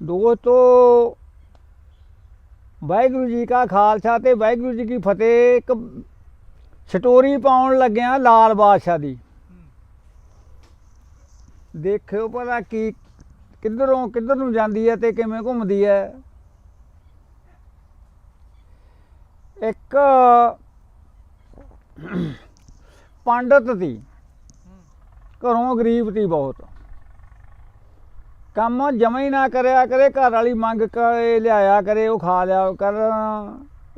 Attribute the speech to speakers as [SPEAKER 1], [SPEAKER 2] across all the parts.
[SPEAKER 1] ਦੋਸਤੋ ਵਾਹਿਗੁਰੂ ਜੀ ਕਾ ਖਾਲਸਾ ਤੇ ਵਾਹਿਗੁਰੂ ਜੀ ਕੀ ਫਤਿਹ, ਇੱਕ ਸਟੋਰੀ ਪਾਉਣ ਲੱਗਿਆ ਲਾਲ ਬਾਦਸ਼ਾਹ ਦੀ। ਦੇਖਿਓ ਪਤਾ ਕੀ, ਕਿੱਧਰੋਂ, ਕਿੱਧਰ ਨੂੰ ਜਾਂਦੀ ਹੈ ਤੇ ਕਿਵੇਂ ਘੁੰਮਦੀ ਹੈ। ਇੱਕ ਪੰਡਤ ਦੀ, ਘਰੋਂ ਗਰੀਬ ਤੀ ਬਹੁਤ। ਕੰਮ ਜਮਾ ਹੀ ਨਾ ਕਰਿਆ ਕਰੇ ਘਰ ਵਾਲੀ ਮੰਗ ਕੇ ਲਿਆਇਆ ਕਰੇ ਉਹ ਖਾ ਲਿਆ ਕਰ।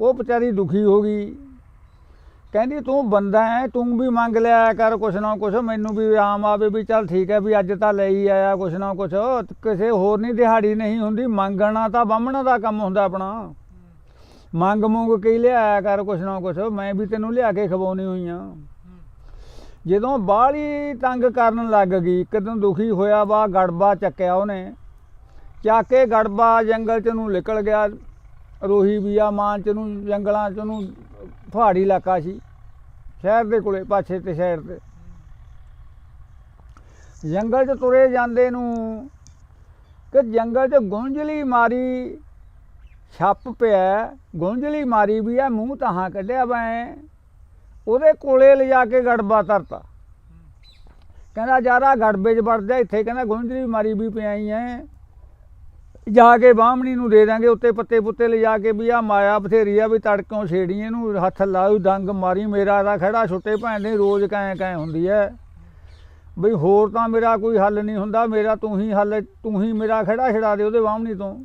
[SPEAKER 1] ਉਹ ਵਿਚਾਰੀ ਦੁਖੀ ਹੋ ਗਈ। ਕਹਿੰਦੀ ਤੂੰ ਬੰਦਾ ਹੈ ਤੂੰ ਵੀ ਮੰਗ ਲਿਆ ਕਰ ਕੁਛ ਨਾ ਕੁਛ ਮੈਨੂੰ ਵੀ ਆਮ ਆਵੇ ਵੀ ਚੱਲ ਠੀਕ ਹੈ ਵੀ ਅੱਜ ਤਾਂ ਲੈ ਹੀ ਆਇਆ ਕੁਛ ਨਾ ਕੁਛ। ਕਿਸੇ ਹੋਰ ਨਹੀਂ ਦਿਹਾੜੀ ਨਹੀਂ ਹੁੰਦੀ ਮੰਗਣਾ ਤਾਂ ਬਾਹਮਣਾ ਦਾ ਕੰਮ ਹੁੰਦਾ ਆਪਣਾ। ਮੰਗ ਮੁੰਗ ਕੇ ਲਿਆਇਆ ਕਰ ਕੁਛ ਨਾ ਕੁਛ ਮੈਂ ਵੀ ਤੈਨੂੰ ਲਿਆ ਕੇ ਖਵਾਉਣੀ ਹੋਈ ਆ। ਜਦੋਂ ਬਾਹਲੀ ਤੰਗ ਕਰਨ ਲੱਗ ਗਈ ਇੱਕ ਦਿਨ ਦੁਖੀ ਹੋਇਆ ਵਾ, ਗੜਬਾ ਚੱਕਿਆ ਉਹਨੇ। ਚੱਕ ਕੇ ਗੜਬਾ ਜੰਗਲ ਚ ਨੂੰ ਨਿਕਲ ਗਿਆ, ਰੋਹੀ ਬੀਆ ਮਾਨ ਚ ਨੂੰ, ਜੰਗਲਾਂ ਚ ਨੂੰ, ਪਹਾੜੀ ਇਲਾਕਾ ਸੀ, ਸ਼ਹਿਰ ਦੇ ਕੋਲੇ ਪਾਛੇ ਤੇ ਸ਼ਹਿਰ ਤੇ। ਜੰਗਲ ਚ ਤੁਰੇ ਜਾਂਦੇ ਨੂੰ ਕਿ ਜੰਗਲ ਚ ਗੁੰਝਲੀ ਮਾਰੀ ਛੱਪ ਪਿਆ, ਗੁੰਝਲੀ ਮਾਰੀ ਵੀ ਆ, ਮੂੰਹ ਤਾਂ ਕੱਢਿਆ ਵੈਂ ਉਹਦੇ ਕੋਲੇ ਲਿਜਾ ਕੇ ਗੜਬਾ ਧਰਤਾ। ਕਹਿੰਦਾ ਯਾਰਾ ਗੜਬੇ 'ਚ ਵੜਦਾ, ਇੱਥੇ ਕਹਿੰਦਾ, ਗੁੰਝਲੀ ਮਾਰੀ ਵੀ ਪਿਆਈ ਐ। ਜਾ ਕੇ ਬਾਹਮਣੀ ਨੂੰ ਦੇ ਦਾਂਗੇ, ਉੱਤੇ ਪੱਤੇ ਪੁੱਤੇ ਲਿਜਾ ਕੇ ਵੀ ਆ ਮਾਇਆ ਬਥੇਰੀ ਆ ਵੀ ਤੜਕੋਂ ਛੇੜੀ ਇਹਨੂੰ, ਹੱਥ ਲਾਉ ਡੰਗ ਮਾਰੀ, ਮੇਰਾ ਦਾ ਖੜਾ ਛੁੱਟੇ ਭੈਣ ਦੇ, ਰੋਜ਼ ਕੈਂ ਕੈਂ ਹੁੰਦੀ ਐ। ਬਈ ਹੋਰ ਤਾਂ ਮੇਰਾ ਕੋਈ ਹੱਲ ਨਹੀਂ ਹੁੰਦਾ, ਮੇਰਾ ਤੂੰ ਹੀ ਹੱਲ, ਤੂੰ ਹੀ ਮੇਰਾ ਖੜਾ ਛੜਾ ਦੇ ਉਹਦੇ ਬਾਹਮਣੀ ਤੋਂ।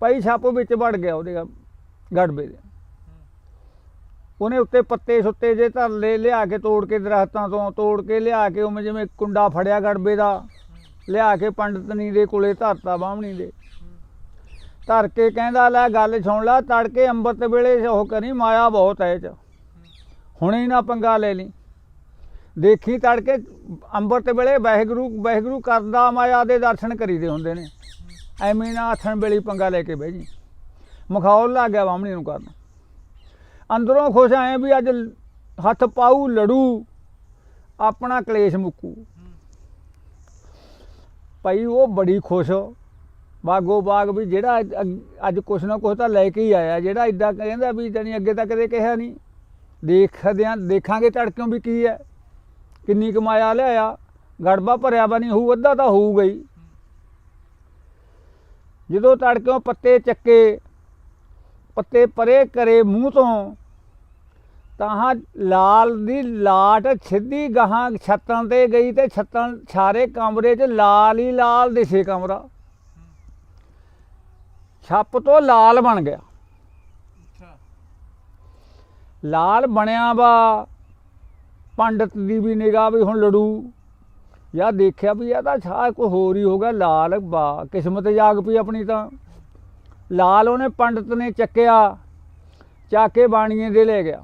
[SPEAKER 1] ਭਾਈ ਛੱਪ ਵਿੱਚ ਵੜ ਗਿਆ ਉਹਦੇ ਗੜਬੇ ਦੇ। ਉਹਨੇ ਉੱਤੇ ਪੱਤੇ ਸੁੱਤੇ ਜੇ ਧਰ ਲੈ ਲਿਆ ਕੇ ਤੋੜ ਕੇ ਦਰਖਤਾਂ ਤੋਂ, ਤੋੜ ਕੇ ਲਿਆ ਕੇ ਉਵੇਂ ਜਿਵੇਂ ਕੁੰਡਾ ਫੜਿਆ ਗੜਬੇ ਦਾ, ਲਿਆ ਕੇ ਪੰਡਤਨੀ ਦੇ ਕੋਲੇ ਧਰਤਾ ਬਾਹਮਣੀ ਦੇ। ਧਰ ਕੇ ਕਹਿੰਦਾ, ਲੈ ਗੱਲ ਸੁਣ ਲੈ, ਤੜਕੇ ਅੰਮ੍ਰਿਤ ਵੇਲੇ ਉਹ ਕਰੀ ਮਾਇਆ ਬਹੁਤ ਹੈ ਇਹ ਚ। ਹੁਣੇ ਨਾ ਪੰਗਾ ਲੈ ਲਈ। ਦੇਖੀ ਤੜਕੇ ਅੰਮ੍ਰਿਤ ਵੇਲੇ ਵਾਹਿਗੁਰੂ ਵਾਹਿਗੁਰੂ ਕਰਦਾ ਮਾਇਆ ਦੇ ਦਰਸ਼ਨ ਕਰੀਦੇ ਹੁੰਦੇ ਨੇ। ਐਵੇਂ ਨਾ ਆਥਣ ਵੇਲੇ ਪੰਗਾ ਲੈ ਕੇ ਬਹਿ ਜੀ। ਮਖੌਲ ਲੱਗ ਗਿਆ ਬਾਹਮਣੀ ਨੂੰ ਕਰਨ। ਅੰਦਰੋਂ ਖੁਸ਼ ਆਏ ਵੀ ਅੱਜ ਹੱਥ ਪਾਉ ਲੜੂ, ਆਪਣਾ ਕਲੇਸ਼ ਮੁੱਕੂ। ਭਾਈ ਉਹ ਬੜੀ ਖੁਸ਼। ਬਾਗੋ ਬਾਗ ਵੀ ਜਿਹੜਾ ਅੱਜ- ਅੱਜ- ਕੁਛ ਨਾ ਕੁਛ ਤਾਂ ਲੈ ਕੇ ਹੀ ਆਇਆ। ਜਿਹੜਾ ਇਦਾਂ ਕਹਿੰਦਾ ਵੀ ਜਾਨੀ ਅੱਗੇ ਤਾਂ ਕਦੇ ਕਿਹਾ ਨਹੀਂ। ਦੇਖਦੇ ਆਂ, ਦੇਖਾਂਗੇ ਧੜਕਿਓਂ ਵੀ ਕੀ ਹੈ। ਕਿੰਨੀ ਕਮਾਇਆ ਲਿਆਇਆ। ਗੜਬਾ ਭਰਿਆ ਬਣੀ ਹੋਊ ਅੱਧਾ ਤਾਂ ਹੋਊਗਾ ਹੀ। ਜਦੋਂ ਤੜਕਿਓਂ ਪੱਤੇ ਚੱਕੇ ਪੱਤੇ ਪਰੇ ਕਰੇ ਮੂੰਹ ਤੋਂ ਤਾਂ ਲਾਲ ਦੀ ਲਾਟ ਸਿੱਧੀ ਗਾਹਾਂ ਛੱਤਾਂ ਤੇ ਗਈ ਤੇ ਛੱਤਾਂ ਸਾਰੇ ਕਮਰੇ 'ਚ ਲਾਲ ਹੀ ਲਾਲ ਦਿਸੇ ਕਮਰਾ। ਛੱਪ ਤੋਂ ਲਾਲ ਬਣ ਗਿਆ। ਲਾਲ ਬਣਿਆ ਵਾ ਪੰਡਤ ਦੀ ਵੀ ਨਿਗਾਹ ਵੀ ਹੁਣ ਲੜੂ। ਯਾ ਦੇਖਿਆ ਵੀ ਇਹ ਤਾਂ ਛਾ ਕੋਈ ਹੋਰ ਹੀ ਹੋ ਗਿਆ ਲਾਲ ਬਾ ਕਿਸਮਤ ਜਾਗ ਪਈ ਆਪਣੀ ਤਾਂ। ਲਾਲ ਉਹਨੇ ਪੰਡਤ ਨੇ ਚੱਕਿਆ, ਚੱਕ ਕੇ ਬਾਣੀਏ ਦੇ ਲੈ ਗਿਆ।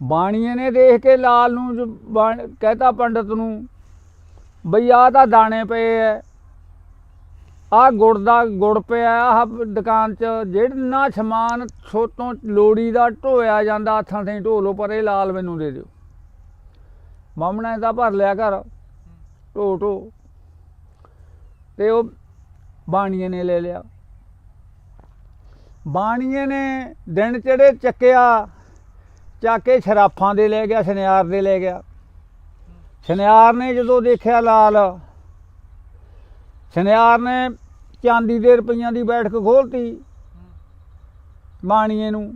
[SPEAKER 1] ਬਾਣੀਏ ਨੇ ਦੇਖ ਕੇ ਲਾਲ ਨੂੰ ਜੋ ਕਹਿਤਾ ਪੰਡਤ ਨੂੰ, ਬਈ ਆਹ ਤਾਂ ਦਾਣੇ ਪਏ ਐ, ਆਹ ਗੁੜ ਦਾ ਗੁੜ ਪਿਆ, ਆਹ ਦੁਕਾਨ 'ਚ ਜਿਹੜਾ ਸਮਾਨ ਛੋਟੋਂ ਲੋੜੀ ਦਾ ਢੋਇਆ ਜਾਂਦਾ, ਹੱਥਾਂ ਤੇ ਢੋ ਲਓ, ਪਰ ਇਹ ਲਾਲ ਮੈਨੂੰ ਦੇ ਦਿਓ। ਮਾਮਣਾ ਇਹਦਾ ਭਰ ਲਿਆ ਘਰ ਢੋ ਢੋ ਤੇ ਉਹ ਬਾਣੀਏ ਨੇ ਲੈ ਲਿਆ। ਬਾਣੀਏ ਨੇ ਦਿਨ ਚੜੇ ਚੱਕਿਆ, ਚੱਕ ਕੇ ਸ਼ਰਾਫਾਂ ਦੇ ਲੈ ਗਿਆ, ਸ਼ਨਿਆਰ ਦੇ ਲੈ ਗਿਆ। ਸ਼ਨਿਆਰ ਨੇ ਜਦੋਂ ਦੇਖਿਆ ਲਾਲ, ਸ਼ਨਿਆਰ ਨੇ ਚਾਂਦੀ ਦੇ ਰੁਪਈਆਂ ਦੀ ਬੈਠਕ ਖੋਲਤੀ ਬਾਣੀਏ ਨੂੰ।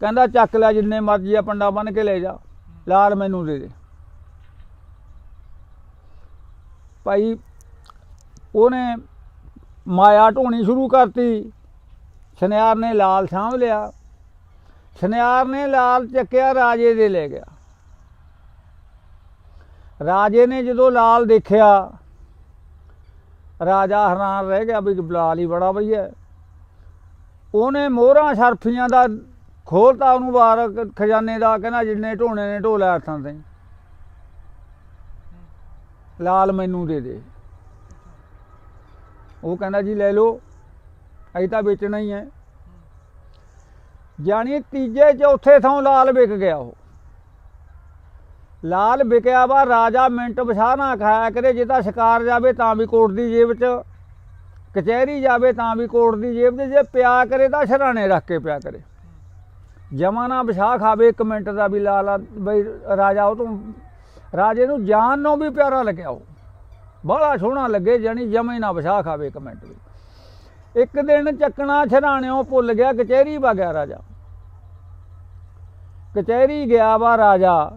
[SPEAKER 1] ਕਹਿੰਦਾ, ਚੱਕ ਲੈ ਜਿੰਨੇ ਮਰਜ਼ੀ ਆ, ਪੰਡਾ ਬਨ ਕੇ ਲੈ ਜਾ, ਲਾਲ ਮੈਨੂੰ ਦੇ ਦੇ। ਭਾਈ, ਉਹਨੇ ਮਾਇਆ ਢੋਣੀ ਸ਼ੁਰੂ ਕਰਤੀ। ਸੁਨਿਆਰ ਨੇ ਲਾਲ ਸਾਂਭ ਲਿਆ। ਸੁਨਿਆਰ ਨੇ ਲਾਲ ਚੱਕਿਆ, ਰਾਜੇ ਦੇ ਲੈ ਗਿਆ। ਰਾਜੇ ਨੇ ਜਦੋਂ ਲਾਲ ਦੇਖਿਆ, ਰਾਜਾ ਹੈਰਾਨ ਰਹਿ ਗਿਆ ਵੀ ਲਾਲ ਹੀ ਬੜਾ ਵਧੀਆ ਉਹਨੇ ਮੋਹਰਾਂ ਸ਼ਰਫੀਆਂ ਦਾ ਖੋਲਤਾ ਉਹਨੂੰ ਬਾਹਰ ਖਜ਼ਾਨੇ ਦਾ, ਕਹਿੰਦਾ ਜਿੰਨੇ ਢੋਣੇ ਨੇ ਢੋਲੇ ਹੱਥਾਂ ਤੇ ਲਾਲ ਮੈਨੂੰ ਦੇ ਦੇ। ਉਹ ਕਹਿੰਦਾ ਜੀ ਲੈ ਲਓ, ਅਸੀਂ ਤਾਂ ਵੇਚਣਾ ਹੀ ਹੈ। ਜਾਣੀ ਤੀਜੇ ਚੌਥੇ ਥਾਂ ਲਾਲ ਵਿਕ ਗਿਆ ਉਹ। ਲਾਲ ਵਿਕਿਆ ਵਾ, ਰਾਜਾ ਮਿੰਟ ਵਿਛਾ ਨਾ ਖਾਇਆ ਕਰੇ, ਜੇ ਤਾਂ ਸ਼ਿਕਾਰ ਜਾਵੇ ਤਾਂ ਵੀ ਕੋਟ ਦੀ ਜੇਬ 'ਚ, ਕਚਹਿਰੀ ਜਾਵੇ ਤਾਂ ਵੀ ਕੋਟ ਦੀ ਜੇਬ 'ਚ, ਜੇ ਪਿਆ ਕਰੇ ਤਾਂ ਸ਼ਰਾਣੇ ਰੱਖ ਕੇ ਪਿਆ ਕਰੇ। ਜਮਾ ਨਾ ਵਿਛਾ ਖਾਵੇ, ਇੱਕ ਮਿੰਟ ਦਾ ਵੀ ਲਾਲ ਬਈ ਰਾਜਾ ਉਹ ਤੋਂ, ਰਾਜੇ ਨੂੰ ਜਾਨ ਨੂੰ ਵੀ ਪਿਆਰਾ ਲੱਗਿਆ ਉਹ। ਬੜਾ ਸੋਹਣਾ ਲੱਗੇ ਜਾਣੀ ਜਮਾ ਹੀ ਨਾ ਵਿਛਾ ਖਾਵੇ ਇੱਕ ਮਿੰਟ ਵੀ। ਇੱਕ ਦਿਨ ਚੱਕਣਾ ਛਰਾਣਿਓ ਭੁੱਲ ਗਿਆ ਕਚਹਿਰੀ ਵਾ ਗਿਆ ਰਾਜਾ। ਕਚਹਿਰੀ ਗਿਆ ਵਾ ਰਾਜਾ।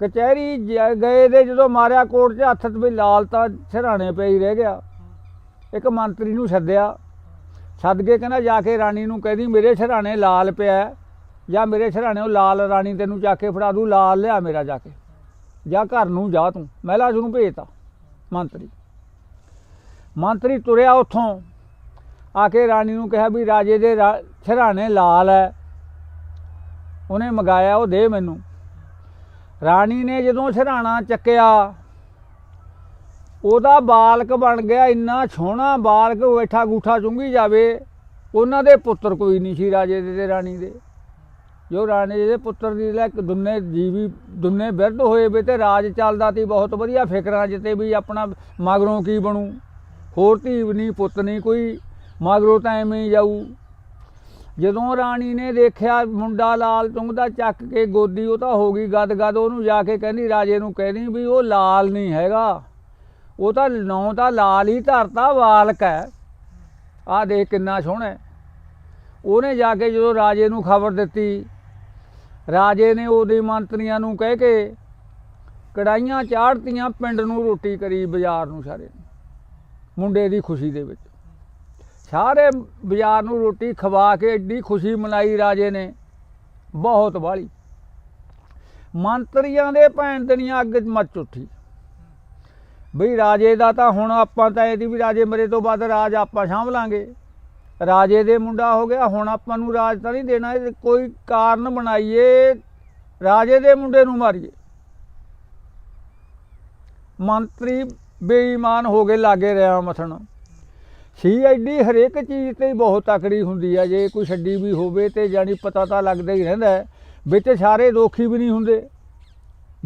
[SPEAKER 1] ਕਚਹਿਰੀ ਜ- ਗਏ ਦੇ ਜਦੋਂ ਮਾਰਿਆ ਕੋਰਟ 'ਚ ਹੱਥ ਤੇ ਵੀ ਲਾਲ ਤਾਂ ਛਰਾਣੇ ਪਈ ਹੀ ਰਹਿ ਗਿਆ। ਇੱਕ ਮੰਤਰੀ ਨੂੰ ਸੱਦਿਆ। ਸੱਦ ਕੇ ਕਹਿੰਦਾ ਜਾ ਕੇ ਰਾਣੀ ਨੂੰ ਕਹਿੰਦੀ ਮੇਰੇ ਛਰਾਣੇ ਲਾਲ ਪਿਆ ਜਾਂ ਮੇਰੇ ਛਰਾਣੇ ਉਹ ਲਾਲ ਰਾਣੀ ਤੈਨੂੰ ਚੱਕ ਕੇ ਫੜਾ ਦੂ, ਲਾਲ ਲਿਆ ਮੇਰਾ ਜਾ ਕੇ। ਜਾ ਘਰ ਨੂੰ ਜਾ ਤੂੰ। ਮਹਿਲਾ ਜੀ ਨੂੰ ਭੇਜਤਾ, ਮੰਤਰੀ। ਮੰਤਰੀ ਤੁਰਿਆ ਉੱਥੋਂ। ਆ ਕੇ ਰਾਣੀ ਨੂੰ ਕਿਹਾ ਵੀ ਰਾਜੇ ਦੇ ਰਾ- ਛਰਾਣੇ ਲਾਲ ਹੈ ਉਹਨੇ ਮੰਗਾਇਆ, ਉਹ ਦੇ ਮੈਨੂੰ। ਰਾਣੀ ਨੇ ਜਦੋਂ ਛਰਾਣਾ ਚੱਕਿਆ, ਉਹਦਾ ਬਾਲਕ ਬਣ ਗਿਆ, ਇੰਨਾ ਸੋਹਣਾ ਬਾਲਕ ਬੈਠਾ ਗੂਠਾ ਚੁੰਗੀ ਜਾਵੇ, ਉਹਨਾਂ ਦੇ ਪੁੱਤਰ ਕੋਈ ਨਹੀਂ ਸੀ ਰਾਜੇ ਦੇ ਤੇ ਰਾਣੀ ਦੇ। ਜੋ ਰਾਣੀ ਦੇ ਪੁੱਤਰ ਦੀ ਲੈ ਦੁੰਨੇ ਜੀਵੀ ਦੁੰਨੇ ਵਿਰਧ ਹੋਏ ਵੇ ਤੇ ਰਾਜ ਚੱਲਦਾ ਤੀ ਬਹੁਤ ਵਧੀਆ ਫਿਕਰਾਂ ਜਿੱਤੇ ਵੀ ਆਪਣਾ ਮਗਰੋਂ ਕੀ ਬਣੂ? ਹੋਰ ਧੀ ਵੀ ਨਹੀਂ, ਪੁੱਤ ਨਹੀਂ, ਕੋਈ ਮਗਰੋਂ ਤਾਂ ਐਵੇਂ ਹੀ ਜਾਊ। ਜਦੋਂ ਰਾਣੀ ਨੇ ਦੇਖਿਆ ਮੁੰਡਾ ਲਾਲ ਚੁੰਗਦਾ ਚੱਕ ਕੇ ਗੋਦੀ, ਉਹ ਤਾਂ ਹੋ ਗਈ ਗਦ ਗਦ ਉਹਨੂੰ ਜਾ ਕੇ ਕਹਿੰਦੀ, ਰਾਜੇ ਨੂੰ ਕਹਿੰਦੀ ਵੀ ਉਹ ਲਾਲ ਨਹੀਂ ਹੈਗਾ। ਉਹ ਤਾਂ ਨੌ ਤਾਂ ਲਾਲ ਹੀ ਧਰਤਾ, ਵਾਲਕ ਹੈ। ਆਹ ਦੇਖ ਕਿੰਨਾ ਸੋਹਣਾ ਉਹਨੇ ਜਾ ਕੇ ਜਦੋਂ ਰਾਜੇ ਨੂੰ ਖਬਰ ਦਿੱਤੀ ਰਾਜੇ ਨੇ ਉਹਦੇ ਮੰਤਰੀਆਂ ਨੂੰ ਕਹਿ ਕੇ ਕੜਾਈਆਂ ਚਾੜਤੀਆਂ ਪਿੰਡ ਨੂੰ ਰੋਟੀ ਕਰੀ ਬਾਜ਼ਾਰ ਨੂੰ ਸਾਰੇ। ਮੁੰਡੇ ਦੀ ਖੁਸ਼ੀ ਦੇ ਵਿੱਚ। ਸਾਰੇ ਬਾਜ਼ਾਰ ਨੂੰ ਰੋਟੀ ਖਵਾ ਕੇ ਐਡੀ ਖੁਸ਼ੀ ਮਨਾਈ ਰਾਜੇ ਨੇ। ਬਹੁਤ ਵਾਲੀ। ਮੰਤਰੀਆਂ ਦੇ ਭੈਣ ਦਨੀਆਂ ਅੱਗ ਮੱਚ ਉੱਠੀ। ਬਈ ਰਾਜੇ ਦਾ ਤਾਂ ਹੁਣ ਆਪਾਂ ਤਾਂ ਇਹਦੀ ਵੀ ਰਾਜੇ ਮਰੇ ਤੋਂ ਬਾਅਦ ਰਾਜ ਆਪਾਂ ਸਾਂਭ ਲਾਂਗੇ। ਰਾਜੇ ਦੇ ਮੁੰਡਾ ਹੋ ਗਿਆ, ਹੁਣ ਆਪਾਂ ਨੂੰ ਰਾਜ ਤਾਂ ਨਹੀਂ ਦੇਣਾ ਇਹ ਕੋਈ ਕਾਰਨ ਬਣਾਈਏ, ਰਾਜੇ ਦੇ ਮੁੰਡੇ ਨੂੰ ਮਾਰੀਏ। ਮੰਤਰੀ ਬੇਈਮਾਨ ਹੋ ਗਏ ਲਾਗੇ ਰਿਆ ਮਥਣ। ਸੀ ਐਡੀ ਹਰੇਕ ਚੀਜ਼ ਤੇ ਬਹੁਤ ਤਕੜੀ ਹੁੰਦੀ ਆ, ਜੇ ਕੋਈ ਛੱਡੀ ਵੀ ਹੋਵੇ ਤੇ ਜਾਨੀ ਪਤਾ ਤਾਂ ਲੱਗਦਾ ਹੀ ਰਹਿੰਦਾ ਵਿੱਚ ਸਾਰੇ ਦੋਖੀ ਵੀ ਨਹੀਂ ਹੁੰਦੇ।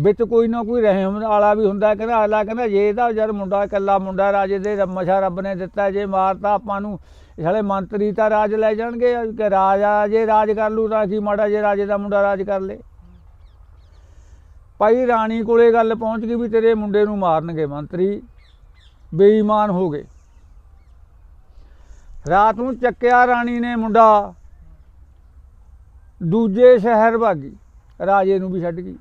[SPEAKER 1] ਵਿੱਚ ਕੋਈ ਨਾ ਕੋਈ ਰਹਿਮ ਵਾਲਾ ਵੀ ਹੁੰਦਾ ਕਹਿੰਦਾ ਅਗਲਾ ਕਹਿੰਦਾ, ਜੇ ਇਹਦਾ ਜਦ ਮੁੰਡਾ, ਇਕੱਲਾ ਮੁੰਡਾ ਰਾਜੇ ਦੇ ਮਸ਼ਾ ਰੱਬ ਨੇ ਦਿੱਤਾ, ਜੇ ਮਾਰਤਾ ਆਪਾਂ ਨੂੰ, ਸਾਲੇ ਮੰਤਰੀ ਤਾਂ ਰਾਜ ਲੈ ਜਾਣਗੇ, ਕਿ ਰਾਜਾ ਜੇ ਰਾਜ ਕਰ ਲੂ ਤਾਂ ਕੀ ਮਾੜਾ, ਜੇ ਰਾਜੇ ਦਾ ਮੁੰਡਾ ਰਾਜ ਕਰ ਲੇ। ਭਾਈ ਰਾਣੀ ਕੋਲੇ ਗੱਲ ਪਹੁੰਚ ਗਈ ਵੀ ਤੇਰੇ ਮੁੰਡੇ ਨੂੰ ਮਾਰਨਗੇ ਮੰਤਰੀ। ਬੇਈਮਾਨ ਹੋ ਗਏ। ਰਾਤ ਨੂੰ ਚੱਕਿਆ ਰਾਣੀ ਨੇ ਮੁੰਡਾ। ਦੂਜੇ ਸ਼ਹਿਰ ਭਾਗੀ। ਰਾਜੇ ਨੂੰ ਵੀ ਛੱਡ ਗਈ।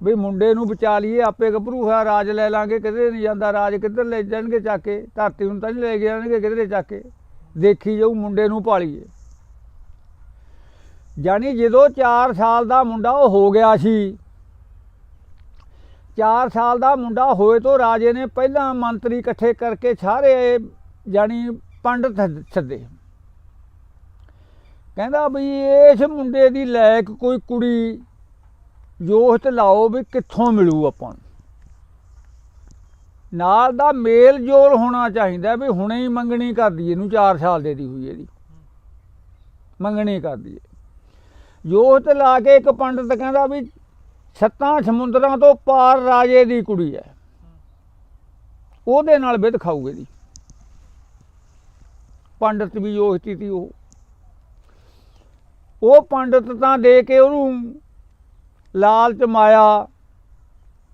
[SPEAKER 1] ਵੀ ਮੁੰਡੇ ਨੂੰ ਬਚਾ ਲਈਏ, ਆਪੇ ਗੱਭਰੂਹਾ ਰਾਜ ਲੈ ਲਾਂਗੇ, ਕਿਧਰੇ ਨਹੀਂ ਜਾਂਦਾ, ਰਾਜ ਕਿੱਧਰ ਲੈ ਜਾਣਗੇ ਚੱਕ ਕੇ, ਧਰਤੀ ਨੂੰ ਤਾਂ ਨਹੀਂ ਲੈ ਜਾਣਗੇ ਕਿਧਰੇ ਚੱਕ ਕੇ। ਦੇਖੀ ਜਾਊ, ਮੁੰਡੇ ਨੂੰ ਪਾਲੀਏ। ਜਾਨੀ ਜਦੋਂ 4 ਸਾਲ ਦਾ ਮੁੰਡਾ ਉਹ ਹੋ ਗਿਆ ਸੀ 4 ਸਾਲ ਦਾ ਮੁੰਡਾ ਹੋਏ ਤੋਂ ਰਾਜੇ ਨੇ ਪਹਿਲਾਂ ਮੰਤਰੀ ਇਕੱਠੇ ਕਰਕੇ ਸਾਰੇ ਜਾਨੀ ਪੰਡਤ ਸੱਦੇ। ਕਹਿੰਦਾ ਵੀ ਇਸ ਮੁੰਡੇ ਦੀ ਲਾਇਕ ਕੋਈ ਕੁੜੀ ਜੋਸ਼ ਜੋਹਤ ਲਾਓ ਵੀ ਕਿੱਥੋਂ ਮਿਲੂ ਆਪਾਂ ਨੂੰ। ਨਾਲ ਦਾ ਮੇਲ ਜੋਲ ਹੋਣਾ ਚਾਹੀਦਾ ਵੀ ਹੁਣੇ ਹੀ ਮੰਗਣੀ ਕਰ ਦਈਏ, ਇਹਨੂੰ 4 ਸਾਲ ਦੇ ਦੀ ਹੋਈ ਇਹਦੀ। ਮੰਗਣੀ ਕਰ ਦਈਏ। ਜੋਹਤ ਲਾ ਕੇ ਇੱਕ ਪੰਡਤ ਕਹਿੰਦਾ ਵੀ ਸੱਤਾਂ ਸਮੁੰਦਰਾਂ ਤੋਂ ਪਾਰ ਰਾਜੇ ਦੀ ਕੁੜੀ ਹੈ। ਉਹਦੇ ਨਾਲ ਵਿਧ ਖਾਊਗੇ ਦੀ ਪੰਡਤ ਵੀ ਜੋਸ਼ਤੀ ਤੀ ਉਹ। ਉਹ ਪੰਡਤ ਤਾਂ ਦੇ ਕੇ ਉਹਨੂੰ ਲਾਲਚ ਮਾਇਆ,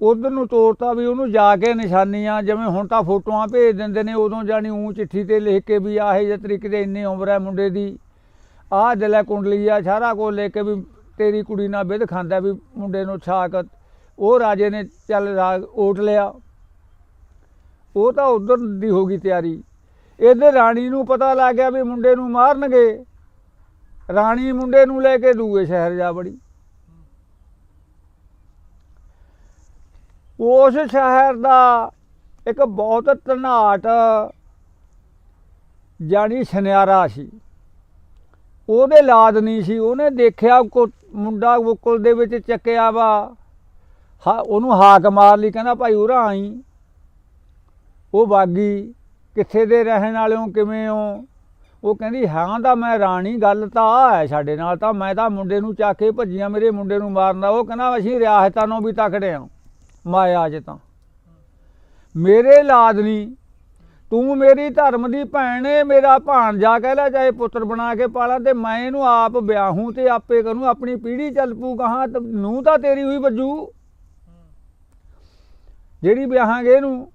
[SPEAKER 1] ਉਧਰ ਨੂੰ ਤੋਰਤਾ ਵੀ ਉਹਨੂੰ ਜਾ ਕੇ ਨਿਸ਼ਾਨੀਆਂ, ਜਿਵੇਂ ਹੁਣ ਤਾਂ ਫੋਟੋਆਂ ਭੇਜ ਦਿੰਦੇ ਨੇ, ਉਦੋਂ ਜਾਣੀ ਉਂ ਚਿੱਠੀ ਤੇ ਲਿਖ ਕੇ ਵੀ ਆਹੇ ਜਿਹੇ ਤਰੀਕੇ ਦੇ ਇੰਨੀ ਉਮਰ ਹੈ ਮੁੰਡੇ ਦੀ। ਆਹ ਦਿਲੇ ਕੁੰਡਲੀ ਆ, ਸਾਰਾ ਕੁਝ ਲੈ ਕੇ ਵੀ ਤੇਰੀ ਕੁੜੀ ਨਾਲ ਵਿਧ ਖਾਂਦਾ ਵੀ ਮੁੰਡੇ ਨੂੰ ਛਾਕ। ਉਹ ਰਾਜੇ ਨੇ ਚੱਲ ਰਾਗ ਓਟ ਲਿਆ। ਉਹ ਤਾਂ ਉਧਰ ਦੀ ਹੋ ਗਈ ਤਿਆਰੀ। ਇਹਦੇ ਰਾਣੀ ਨੂੰ ਪਤਾ ਲੱਗ ਗਿਆ ਵੀ ਮੁੰਡੇ ਨੂੰ ਮਾਰਨਗੇ। ਰਾਣੀ ਮੁੰਡੇ ਨੂੰ ਲੈ ਕੇ ਦੂਏ ਸ਼ਹਿਰ ਜਾ ਬੜੀ ਉਸ ਸ਼ਹਿਰ ਦਾ ਇੱਕ ਬਹੁਤ ਧਨਾਟ ਜਾਣੀ ਸੁਨਿਆਰਾ ਸੀ। ਉਹਦੇ ਲਾਦ ਨਹੀਂ ਸੀ। ਉਹਨੇ ਦੇਖਿਆ ਕੋ ਮੁੰਡਾ ਬੁੱਕਲ ਦੇ ਵਿੱਚ ਚੱਕਿਆ ਵਾ। ਹਾਂ, ਉਹਨੂੰ ਹਾਕ ਮਾਰ ਲਈ। ਕਹਿੰਦਾ, ਭਾਈ, ਉਰਾ ਆਈ। ਉਹ ਬਾਗੀ ਕਿੱਥੇ ਦੇ ਰਹਿਣ ਵਾਲਿਓ ਕਿਵੇਂ ਹੋ? ਉਹ ਕਹਿੰਦੀ, ਹਾਂ ਤਾਂ ਮੈਂ ਰਾਣੀ, ਗੱਲ ਤਾਂ ਆ ਹੈ ਸਾਡੇ ਨਾਲ ਤਾਂ। ਮੈਂ ਤਾਂ ਮੁੰਡੇ ਨੂੰ ਚੱਕ ਕੇ ਭੱਜੀਆਂ। ਮੇਰੇ ਮੁੰਡੇ ਨੂੰ ਮਾਰਨਾ ਉਹ ਕਹਿੰਦਾ, ਅਸੀਂ ਰਿਆਸਤਾਂ ਨੂੰ ਵੀ ਤਕੜੇ ਆ ਮਾਇਆ ਜੇ ਤਾਂ। ਮੇਰੇ ਲਾਦਨੀ ਤੂੰ ਮੇਰੀ ਧਰਮ ਦੀ ਭੈਣ ਏ, ਮੇਰਾ ਭਾਣਜਾ ਕਹਿ ਲੈ, ਚਾਹੇ ਪੁੱਤਰ ਬਣਾ ਕੇ ਪਾਲਾ ਤੇ ਮੈਂ ਇਹਨੂੰ ਆਪ ਵਿਆਹੂੰ ਤੇ ਆਪੇ ਕਰੂੰ, ਆਪਣੀ ਪੀੜ੍ਹੀ ਚੱਲ ਪੂ ਕਹਾਂ ਨੂੰ ਤਾਂ ਤੇਰੀ ਹੋਈ ਵੱਜੂ। ਜਿਹੜੀ ਵਿਆਹਾਂਗੇ ਇਹਨੂੰ,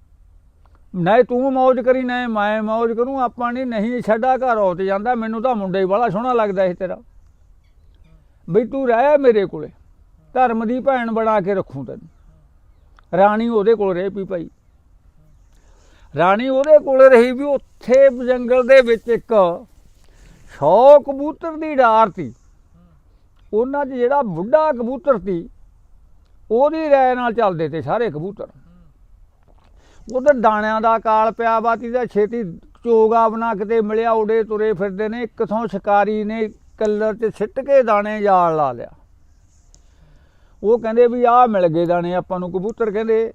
[SPEAKER 1] ਨਾ ਤੂੰ ਮौज ਕਰੀ, ਨਾ ਮੈਂ ਮौज ਕਰੂੰ, ਆਪਾਂ ਨਹੀਂ ਨਹੀਂ ਛੱਡਾ ਘਰ ਹੋ ਜਾਂਦਾ, ਮੈਨੂੰ ਤਾਂ ਮੁੰਡੇ ਹੀ ਬੜਾ ਸੋਹਣਾ ਲੱਗਦਾ ਇਹ ਤੇਰਾ। ਬਈ ਤੂੰ ਰਹਿ ਮੇਰੇ ਕੋਲੇ, ਧਰਮ ਦੀ ਭੈਣ ਬਣਾ ਕੇ ਰੱਖੂੰ ਤੈਨੂੰ। ਰਾਣੀ ਉਹਦੇ ਕੋਲ ਰਹੇ ਵੀ ਭਾਈ। ਰਾਣੀ ਉਹਦੇ ਕੋਲ ਰਹੀ ਵੀ ਉੱਥੇ ਜੰਗਲ ਦੇ ਵਿੱਚ ਇੱਕ ਸੌ ਕਬੂਤਰ ਦੀ ਡਾਰ ਸੀ। ਉਹਨਾਂ 'ਚ ਜਿਹੜਾ ਬੁੱਢਾ ਕਬੂਤਰ ਸੀ, ਉਹਦੀ ਰਾਏ ਨਾਲ ਚੱਲਦੇ ਤੇ ਸਾਰੇ ਕਬੂਤਰ। ਉਧਰ ਦਾਣਿਆਂ ਦਾ ਕਾਲ ਪਿਆ, ਬਾਤੀ ਦਾ ਛੇਤੀ ਚੋਗਾ ਬਣਾ ਕਿਤੇ ਮਿਲਿਆ, ਉਡੇ ਤੁਰੇ ਫਿਰਦੇ ਨੇ, ਇੱਕ ਕਿਥੋਂ ਸ਼ਿਕਾਰੀ ਨੇ ਕਲਰ ਤੇ ਸਿੱਟ ਕੇ ਦਾਣੇ ਜਾਲ ਲਾ ਲਿਆ। ਉਹ ਕਹਿੰਦੇ ਵੀ ਆਹ ਮਿਲ ਗਏ ਦਾਣੇ ਆਪਾਂ ਨੂੰ, ਕਬੂਤਰ ਕਹਿੰਦੇ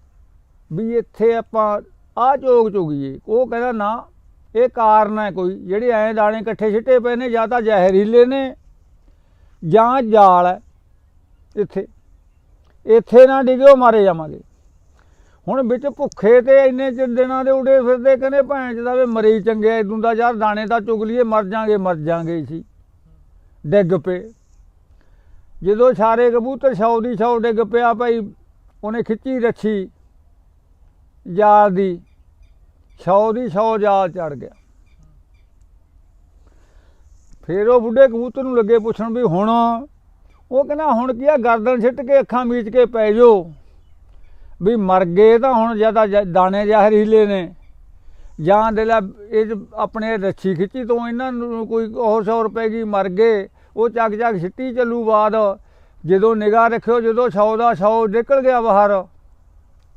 [SPEAKER 1] ਵੀ ਇੱਥੇ ਆਪਾਂ ਆਹ ਚੋਗ ਚੁਗੀਏ। ਉਹ ਕਹਿੰਦਾ ਨਾ, ਇਹ ਕਾਰਨ ਹੈ ਕੋਈ, ਜਿਹੜੇ ਐਂ ਦਾਣੇ ਇਕੱਠੇ ਛਿੱਟੇ ਪਏ ਨੇ, ਜਾਂ ਤਾਂ ਜ਼ਹਿਰੀਲੇ ਨੇ, ਜਾਂ ਜਾਲ ਹੈ ਇੱਥੇ। ਇੱਥੇ ਨਾ ਡਿੱਗਿਓ, ਮਾਰੇ ਜਾਵਾਂਗੇ। ਹੁਣ ਵਿੱਚ ਭੁੱਖੇ ਤੇ ਇੰਨੇ ਚਿਰ ਦਿਨਾਂ ਦੇ ਉਡੇ ਫਿਰਦੇ, ਕਹਿੰਦੇ ਭੈਣ ਚ ਦਾ ਵੀ ਮਰੀ ਚੰਗੇ ਇਦੋਂ ਦਾ ਯਾਰ ਦਾਣੇ ਤਾਂ ਚੁਗ ਲਈਏ, ਮਰ ਜਾਾਂਗੇ ਮਰ ਜਾਾਂਗੇ ਸੀ ਡਿੱਗ ਪਏ। ਜਦੋਂ ਸਾਰੇ ਕਬੂਤਰ ਛਾਉ ਦੀ ਛਾਉ ਡਿੱਗ ਪਿਆ ਭਾਈ, ਉਹਨੇ ਖਿੱਚੀ ਰੱਛੀ ਜਾਲ ਦੀ ਛਾਉ ਦੀ ਛਾਉ ਜਾਲ ਚੜ ਗਿਆ। ਫਿਰ ਉਹ ਬੁੱਢੇ ਕਬੂਤਰ ਨੂੰ ਲੱਗੇ ਪੁੱਛਣ ਵੀ ਹੁਣ ਉਹ ਕਹਿੰਦਾ, ਹੁਣ ਕੀ ਆ, ਗਰਦਨ ਛਿੱਟ ਕੇ ਅੱਖਾਂ ਮੀਚ ਕੇ ਪੈ ਜੋ ਵੀ ਮਰ ਗਏ ਤਾਂ ਹੁਣ ਜ਼ਿਆਦਾ ਦਾਣੇ ਜ਼ਹਿਰੀਲੇ ਨੇ। ਜਾਂ ਦੇ ਲੈ, ਇਹ ਆਪਣੇ ਰੱਛੀ ਖਿੱਚੀ ਤੋਂ ਇਹਨਾਂ ਨੂੰ ਕੋਈ ਹੋਰ 100 ਰੁਪਏ ਦੀ ਮਰ ਗਏ। ਉਹ ਚੱਕ ਚੱਕ ਛਿੱਟੀ ਚੱਲੂ ਬਾਅਦ ਜਦੋਂ ਨਿਗਾਹ ਰੱਖਿਓ, ਜਦੋਂ 100 ਦਾ 100 ਨਿਕਲ ਗਿਆ ਬਾਹਰ,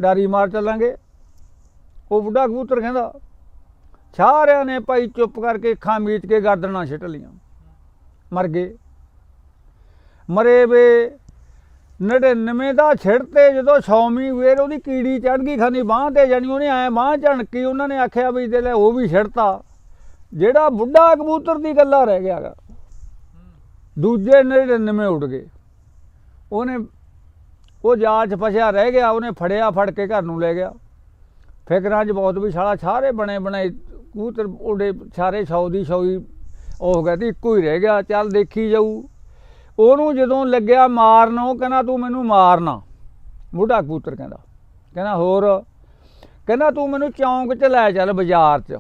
[SPEAKER 1] ਡਾਰੀ ਮਾਰ ਚੱਲਾਂਗੇ। ਉਹ ਬੁੱਢਾ ਕਬੂਤਰ ਕਹਿੰਦਾ, ਸਾਰਿਆਂ ਨੇ ਭਾਈ ਚੁੱਪ ਕਰਕੇ ਅੱਖਾਂ ਮੀਚ ਕੇ ਗਰਦਨਾਂ ਛਿੱਟ ਲੀਆਂ ਮਰ ਗਏ। ਮਰੇ ਵੇ 99 ਦਾ ਛਿੜਤੇ ਜਦੋਂ ਸੌਮੀ ਵੇਰ ਉਹਦੀ ਕੀੜੀ ਚੜ ਗਈ ਖਾਨੀ ਬਾਹ ਤੇ ਜਾਨੀ ਉਹਨੇ ਐ ਬਾਹ ਝਣਕੀ, ਉਹਨਾਂ ਨੇ ਆਖਿਆ ਵੀ ਦੇ ਲੈ ਉਹ ਵੀ ਛਿੜਤਾ। ਜਿਹੜਾ ਬੁੱਢਾ ਕਬੂਤਰ ਦੀ ਗੱਲਾਂ ਰਹਿ ਗਿਆਗਾ। ਦੂਜੇ 99 ਉੱਡ ਗਏ। ਉਹਨੇ, ਉਹ ਜਾਲ 'ਚ ਫਸਿਆ, ਰਹਿ ਗਿਆ, ਉਹਨੇ ਫੜਿਆ, ਫੜ ਕੇ ਘਰ ਨੂੰ ਲੈ ਗਿਆ। ਫਿਕਰਾਂ 'ਚ ਬਹੁਤ ਵੀ ਸਾਲਾ, ਸਾਰੇ ਬਣੇ ਬਣੇ, ਕਬੂਤਰ ਉਹਦੇ ਸਾਰੇ ਸੌ ਦੀ ਸੌ ਹੀ, ਉਹ ਗਿਆ ਤੇ ਇੱਕੋ ਹੀ ਰਹਿ ਗਿਆ, ਚੱਲ ਦੇਖੀ ਜਾਊ। ਉਹਨੂੰ ਜਦੋਂ ਲੱਗਿਆ ਮਾਰਨ, ਉਹ ਕਹਿੰਦਾ, ਤੂੰ ਮੈਨੂੰ ਮਾਰਨਾ ਬੁੱਢਾ ਕਬੂਤਰ ਕਹਿੰਦਾ। ਕਹਿੰਦਾ, ਹੋਰ? ਕਹਿੰਦਾ, ਤੂੰ ਮੈਨੂੰ ਚੌਂਕ 'ਚ ਲੈ ਚੱਲ ਬਾਜ਼ਾਰ 'ਚ।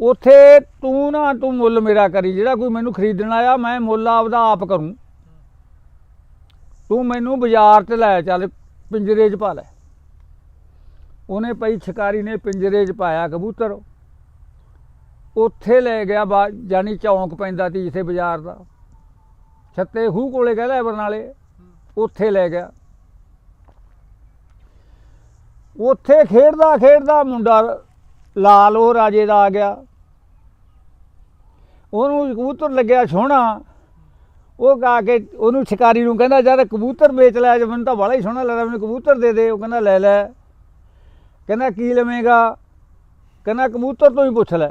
[SPEAKER 1] ਉੱਥੇ ਤੂੰ ਨਾ, ਤੂੰ ਮੁੱਲ ਮੇਰਾ ਕਰੀ, ਜਿਹੜਾ ਕੋਈ ਮੈਨੂੰ ਖਰੀਦਣ ਆਇਆ, ਮੈਂ ਮੁੱਲ ਆਪਦਾ ਆਪ ਕਰੂੰ। ਤੂੰ ਮੈਨੂੰ ਬਾਜ਼ਾਰ 'ਚ ਲੈ ਚੱਲ, ਪਿੰਜਰੇ 'ਚ ਪਾ ਲੈ। ਉਹਨੇ ਪਈ ਸ਼ਿਕਾਰੀ ਨੇ ਪਿੰਜਰੇ 'ਚ ਪਾਇਆ ਕਬੂਤਰ। ਉੱਥੇ ਲੈ ਗਿਆ ਬਾ ਜਾਨੀ ਚੌਂਕ ਪੈਂਦਾ ਸੀ ਜਿੱਥੇ ਬਾਜ਼ਾਰ ਦਾ। ਛੱਤੇ ਖੂਹ ਕੋਲੇ ਕਹਿੰਦਾ ਬਰਨਾਲੇ। ਉੱਥੇ ਲੈ ਗਿਆ। ਉੱਥੇ ਖੇਡਦਾ ਖੇਡਦਾ ਮੁੰਡਾ ਲਾਲ ਉਹ ਰਾਜੇ ਦਾ ਆ ਗਿਆ। ਉਹਨੂੰ ਕਬੂਤਰ ਲੱਗਿਆ ਸੋਹਣਾ। ਉਹ ਕਾ ਕੇ ਉਹਨੂੰ ਸ਼ਿਕਾਰੀ ਨੂੰ ਕਹਿੰਦਾ ਜਦ ਕਬੂਤਰ ਵੇਚ ਲਿਆ ਜੇ ਮੈਨੂੰ ਤਾਂ ਬੜਾ ਹੀ ਸੋਹਣਾ ਲੱਗਦਾ, ਮੈਨੂੰ ਕਬੂਤਰ ਦੇ ਦੇ। ਉਹ ਕਹਿੰਦਾ, ਲੈ ਲੈ। ਕਹਿੰਦਾ, ਕੀ ਲਵੇਂਗਾ? ਕਹਿੰਦਾ, ਕਬੂਤਰ ਤੋਂ ਹੀ ਪੁੱਛ ਲੈ।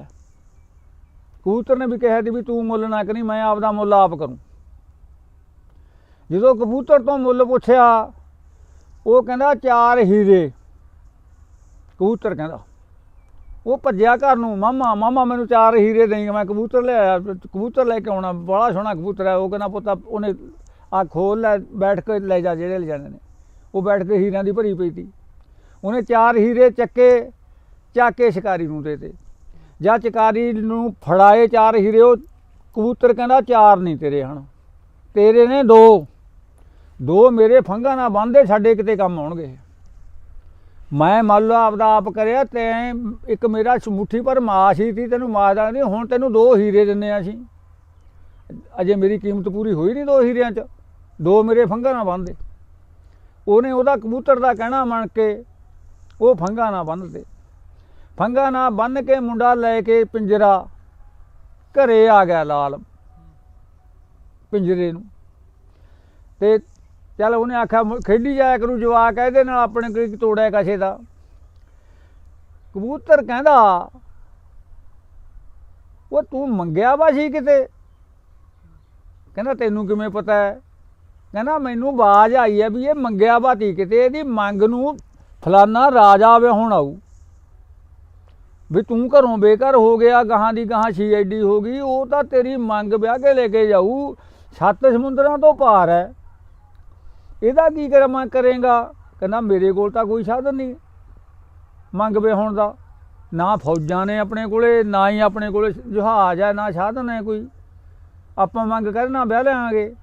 [SPEAKER 1] ਕਬੂਤਰ ਨੇ ਵੀ ਕਿਹਾ ਸੀ ਵੀ ਤੂੰ ਮੁੱਲ ਨਾ ਕਰੀ, ਮੈਂ ਆਪਦਾ ਮੁੱਲ ਆਪ ਕਰੂੰ। ਜਦੋਂ ਕਬੂਤਰ ਤੋਂ ਮੁੱਲ ਪੁੱਛਿਆ, ਉਹ ਕਹਿੰਦਾ, ਚਾਰ ਹੀਰੇ। ਕਬੂਤਰ ਕਹਿੰਦਾ ਉਹ ਭੱਜਿਆ ਘਰ ਨੂੰ, ਮਾਮਾ ਮਾਮਾ, ਮੈਨੂੰ ਚਾਰ ਹੀਰੇ ਦੇਂਗਾ ਮੈਂ ਕਬੂਤਰ ਲੈ ਆਇਆ, ਕਬੂਤਰ ਲੈ ਕੇ ਆਉਣਾ, ਬੜਾ ਸੋਹਣਾ ਕਬੂਤਰ ਹੈ। ਉਹ ਕਹਿੰਦਾ, ਪੁੱਤਾ ਉਹਨੇ ਆ ਖੋਲ ਲੈ, ਬੈਠ ਕੇ ਲੈ ਜਾ ਜਿਹੜੇ ਲੈ ਜਾਣੇ ਨੇ। ਉਹ ਬੈਠ ਕੇ ਹੀਰਿਆਂ ਦੀ ਭਰੀ ਪਈ ਤੀ ਉਹਨੇ ਚਾਰ ਹੀਰੇ ਚੱਕੇ, ਚੱਕ ਸ਼ਿਕਾਰੀ ਨੂੰ ਦੇਤੇ ਜਾਂ ਸ਼ਿਕਾਰੀ ਨੂੰ ਫੜਾਏ ਚਾਰ ਹੀਰੇ, ਉਹ ਕਬੂਤਰ ਕਹਿੰਦਾ, ਚਾਰ ਨਹੀਂ ਤੇਰੇ ਹਨ, ਤੇਰੇ ਨੇ ਦੋ। ਦੋ ਮੇਰੇ ਫੰਗਾ ਨਾਲ ਬੰਨਦੇ ਸਾਡੇ ਕਿਤੇ ਕੰਮ ਆਉਣਗੇ। ਮੈਂ ਮੰਨ ਲਓ ਆਪਦਾ ਆਪ ਕਰਿਆ ਤੇ ਇੱਕ ਮੇਰਾ ਮੁੱਠੀ ਪਰ ਮਾਸ ਹੀ ਸੀ, ਤੈਨੂੰ ਮਾਸ ਦਾ ਦਾਂਗੇ ਹੁਣ ਤੈਨੂੰ ਦੋ ਹੀਰੇ ਦਿੰਨੇ ਆ ਅਸੀਂ। ਅਜੇ ਮੇਰੀ ਕੀਮਤ ਪੂਰੀ ਹੋਈ ਨਹੀਂ ਦੋ ਹੀਰਿਆਂ 'ਚ। ਦੋ ਮੇਰੇ ਫੰਗਾ ਨਾ ਬੰਨਦੇ ਉਹਨੇ ਉਹਦਾ ਕਬੂਤਰ ਦਾ ਕਹਿਣਾ ਮੰਨ ਕੇ ਉਹ ਫੰਗਾ ਨਾ ਬੰਨਦੇ ਫੰਗਾ ਨਾ ਬੰਨ ਕੇ ਮੁੰਡਾ ਲੈ ਕੇ ਪਿੰਜਰਾ ਘਰੇ ਆ ਗਿਆ ਲਾਲ ਪਿੰਜਰੇ ਨੂੰ। ਤੇ ਚੱਲ ਉਹਨੇ ਆਖਿਆ ਖੇਡੀ ਜਾਇਆ ਕਰੂ ਜਵਾਕ, ਇਹਦੇ ਨਾਲ ਆਪਣੇ ਕੋਈ ਤੋੜਿਆ ਕਸ਼ੇ ਦਾ। ਕਬੂਤਰ ਕਹਿੰਦਾ, ਉਹ ਤੂੰ ਮੰਗਿਆ ਵਾ ਸੀ ਕਿਤੇ? ਕਹਿੰਦਾ, ਤੈਨੂੰ ਕਿਵੇਂ ਪਤਾ ਹੈ? ਕਹਿੰਦਾ, ਮੈਨੂੰ ਆਵਾਜ਼ ਆਈ ਹੈ ਵੀ ਇਹ ਮੰਗਿਆ ਵਾ ਤੀ ਕਿਤੇ, ਇਹਦੀ ਮੰਗ ਨੂੰ ਫਲਾਨਾ ਰਾਜਾ ਵੇ ਹੁਣ ਆਊ। ਵੀ ਤੂੰ ਘਰੋਂ ਬੇਘਰ ਹੋ ਗਿਆ, ਗਾਹਾਂ ਦੀ ਗਾਹਾਂ ਸੀਆਈਡੀ ਹੋ ਗਈ, ਉਹ ਤਾਂ ਤੇਰੀ ਮੰਗ ਵਿਆਹ ਕੇ ਲੈ ਕੇ ਜਾਊ। ਸੱਤ ਸਮੁੰਦਰਾਂ ਤੋਂ ਪਾਰ ਹੈ। ਇਹਦਾ ਕੀ ਕਰਾਂ ਕਰੇਗਾ? ਕਹਿੰਦਾ, ਮੇਰੇ ਕੋਲ ਤਾਂ ਕੋਈ ਸਾਧਨ ਨਹੀਂ। ਮੰਗ ਵੇ ਹੁਣ ਦਾ। ਨਾ ਫੌਜਾਂ ਨੇ ਆਪਣੇ ਕੋਲੇ, ਨਾ ਹੀ ਆਪਣੇ ਕੋਲੇ ਜਹਾਜ਼ ਹੈ, ਨਾ ਸਾਧਨ ਹੈ ਕੋਈ। ਆਪਾਂ ਮੰਗ ਕਰਨਾ, ਵਿਆਹ ਲਿਆਂਗੇ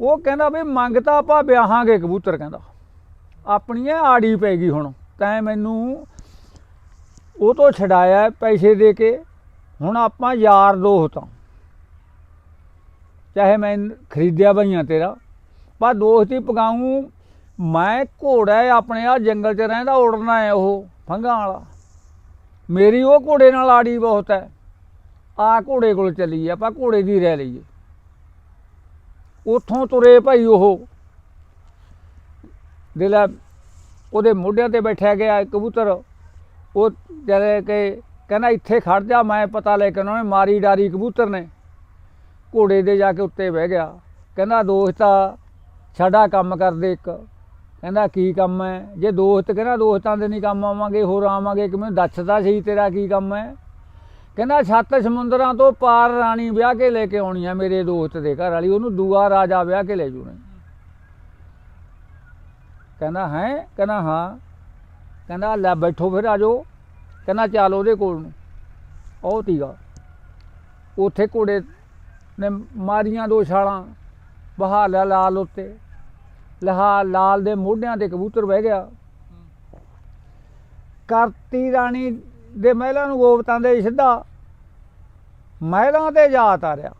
[SPEAKER 1] ਉਹ ਕਹਿੰਦਾ ਵੀ ਮੰਗ ਤਾਂ ਆਪਾਂ ਵਿਆਹਾਂਗੇ, ਕਬੂਤਰ ਕਹਿੰਦਾ। ਆਪਣੀ ਇਹ ਆੜੀ ਪੈ ਗਈ ਹੁਣ। ਤੈਂ ਮੈਨੂੰ ਉਹ ਤੋਂ ਛਡਾਇਆ ਪੈਸੇ ਦੇ ਕੇ। ਹੁਣ ਆਪਾਂ ਯਾਰ ਦੋਸਤ ਹਾਂ। ਚਾਹੇ ਮੈਂ ਖਰੀਦਿਆ ਬਈਆਂ ਤੇਰਾ। ਪਰ ਦੋਸਤੀ ਪਗਾਉਂ ਮੈਂ ਘੋੜਾ ਆਪਣੇ ਆ ਜੰਗਲ 'ਚ ਰਹਿੰਦਾ, ਉੜਨਾ ਹੈ ਉਹ, ਫੰਗਾਂ ਵਾਲਾ। ਮੇਰੀ ਉਹ ਘੋੜੇ ਨਾਲ ਆੜੀ ਬਹੁਤ ਹੈ ਆ ਘੋੜੇ ਕੋਲ ਚੱਲੀ ਆਪਾਂ ਘੋੜੇ ਦੀ ਰਹਿ ਲਈਏ। ਉੱਥੋਂ ਤੁਰੇ ਭਾਈ ਉਹ। ਦਿਲਾ ਉਹਦੇ ਮੋਢਿਆਂ ਤੇ ਬੈਠਿਆ ਗਿਆ ਕਬੂਤਰ। ਉਹ ਜਦੇ ਕਿ ਕਹਿੰਦਾ, ਇੱਥੇ ਖੜ ਜਾ, ਮੈਂ ਪਤਾ ਲੈ ਕੇ ਉਹਨਾਂ ਨੇ ਮਾਰੀ ਡਾਰੀ ਕਬੂਤਰ ਨੇ। ਘੋੜੇ ਦੇ ਜਾ ਕੇ ਉੱਤੇ ਬਹਿ ਗਿਆ। ਕਹਿੰਦਾ, ਦੋਸਤਾ ਸਾਡਾ ਕੰਮ ਕਰਦੇ ਇੱਕ। ਕਹਿੰਦਾ, ਕੀ ਕੰਮ ਹੈ ਜੇ ਦੋਸਤ, ਕਹਿੰਦਾ, ਦੋਸਤਾਂ ਦੇ ਨਹੀਂ ਕੰਮ ਆਵਾਂਗੇ, ਹੋਰ ਆਵਾਂਗੇ ਕਿਵੇਂ ਦੱਸਦਾ ਸੀ ਤੇਰਾ ਕੀ ਕੰਮ ਹੈ ਕਹਿੰਦਾ, ਸੱਤ ਸਮੁੰਦਰਾਂ ਤੋਂ ਪਾਰ ਰਾਣੀ ਵਿਆਹ ਕੇ ਲੈ ਕੇ ਆਉਣੀ ਆ ਮੇਰੇ ਦੋਸਤ ਦੇ ਘਰ ਵਾਲੀ, ਉਹਨੂੰ ਦੂਆ ਰਾਜਾ ਵਿਆਹ ਕੇ ਲੈ ਜੂਣੇ। ਕਹਿੰਦਾ, ਹੈ? ਕਹਿੰਦਾ, ਹਾਂ। ਕਹਿੰਦਾ, ਲੈ ਬੈਠੋ ਫਿਰ, ਆ ਜਾਓ। ਕਹਿੰਦਾ, ਚੱਲ ਉਹਦੇ ਕੋਲ ਨੂੰ। ਉਹ ਤੀਗਾ ਉੱਥੇ ਘੋੜੇ ਨੇ ਮਾਰੀਆਂ ਦੋ ਛਾਲਾਂ। ਬਹਾ ਲਿਆ ਲਾਲ ਉੱਤੇ। ਲਹਾ ਲਾਲ ਦੇ ਮੋਢਿਆਂ ਤੇ ਕਬੂਤਰ ਬਹਿ ਗਿਆ। ਕਰਤੀ ਰਾਣੀ ਦੇ ਮਹਿਲਾਂ ਨੂੰ ਗੋਬਤਾਂ ਦੇ ਸਿੱਧਾ ਮਹਿਲਾਂ ਤੇ ਜਾ ਤਾਰਿਆ।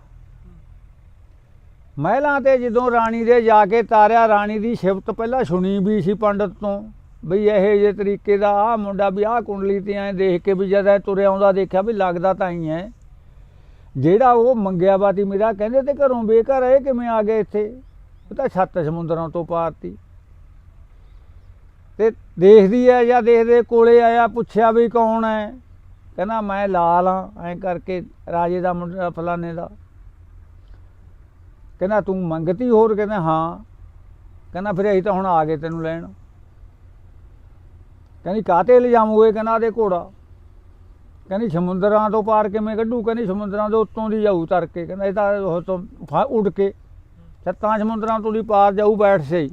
[SPEAKER 1] ਮਹਿਲਾਂ ਤੇ ਜਦੋਂ ਰਾਣੀ ਦੇ ਜਾ ਕੇ ਤਾਰਿਆ, ਰਾਣੀ ਦੀ ਸਿਫਤ ਪਹਿਲਾਂ ਸੁਣੀ ਵੀ ਸੀ ਪੰਡਤ ਤੋਂ ਬਈ ਇਹ ਜੇ ਤਰੀਕੇ ਦਾ ਆ ਮੁੰਡਾ ਵੀ ਆ ਕੁੰਡਲੀ ਤੇ ਐ ਦੇਖ ਕੇ ਵੀ ਜਦ ਇਹ ਤੁਰਿਆ ਆਉਂਦਾ ਦੇਖਿਆ ਵੀ ਲੱਗਦਾ ਤਾਂ ਹੀ ਹੈ ਜਿਹੜਾ ਉਹ ਮੰਗਿਆ ਬਾਤੀ ਮੇਰਾ, ਕਹਿੰਦੇ ਤੇ ਘਰੋਂ ਬੇਘਰ ਆਏ ਕਿਵੇਂ ਆ ਗਏ ਇੱਥੇ? ਉਹ ਤਾਂ ਛੱਤ ਸਮੁੰਦਰਾਂ ਤੋਂ ਪਾਰਤੀ ਤੇ। ਦੇਖਦੀ ਐ ਜਾਂ ਦੇਖਦੇ ਕੋਲੇ ਆਇਆ, ਪੁੱਛਿਆ ਵੀ ਕੌਣ ਹੈ ਕਹਿੰਦਾ, ਮੈਂ ਲਾਲ ਆ, ਐਂ ਕਰਕੇ ਰਾਜੇ ਦਾ ਮੁੰਡਾ ਫਲਾਣੇ ਦਾ। ਕਹਿੰਦਾ, ਤੂੰ ਮੰਗਤੀ ਹੋਰ? ਕਹਿੰਦਾ, ਹਾਂ। ਕਹਿੰਦਾ, ਫਿਰ ਅਸੀਂ ਤਾਂ ਹੁਣ ਆ ਗਏ ਤੈਨੂੰ ਲੈਣ। ਕਹਿੰਦੀ ਕਾਤੇ ਲਿਜਾਮੂਗੇ ਕਹਿੰਦਾ ਦੇ ਘੋੜਾ। ਕਹਿੰਦੀ ਸਮੁੰਦਰਾਂ ਤੋਂ ਪਾਰ ਕਿਵੇਂ ਕੱਢੂ? ਕਹਿੰਦੀ ਸਮੁੰਦਰਾਂ ਦੇ ਉੱਤੋਂ ਦੀ ਜਾਊ ਤਰ ਕੇ ਕਹਿੰਦਾ ਇਹ ਤਾਂ ਉਹ ਤੋਂ ਫਾ- ਉੱਡ ਕੇ। ਛੱਤਾਂ ਸਮੁੰਦਰਾਂ ਤੋਂ ਦੀ ਪਾਰ ਜਾਊ ਬੈਠ ਸਈ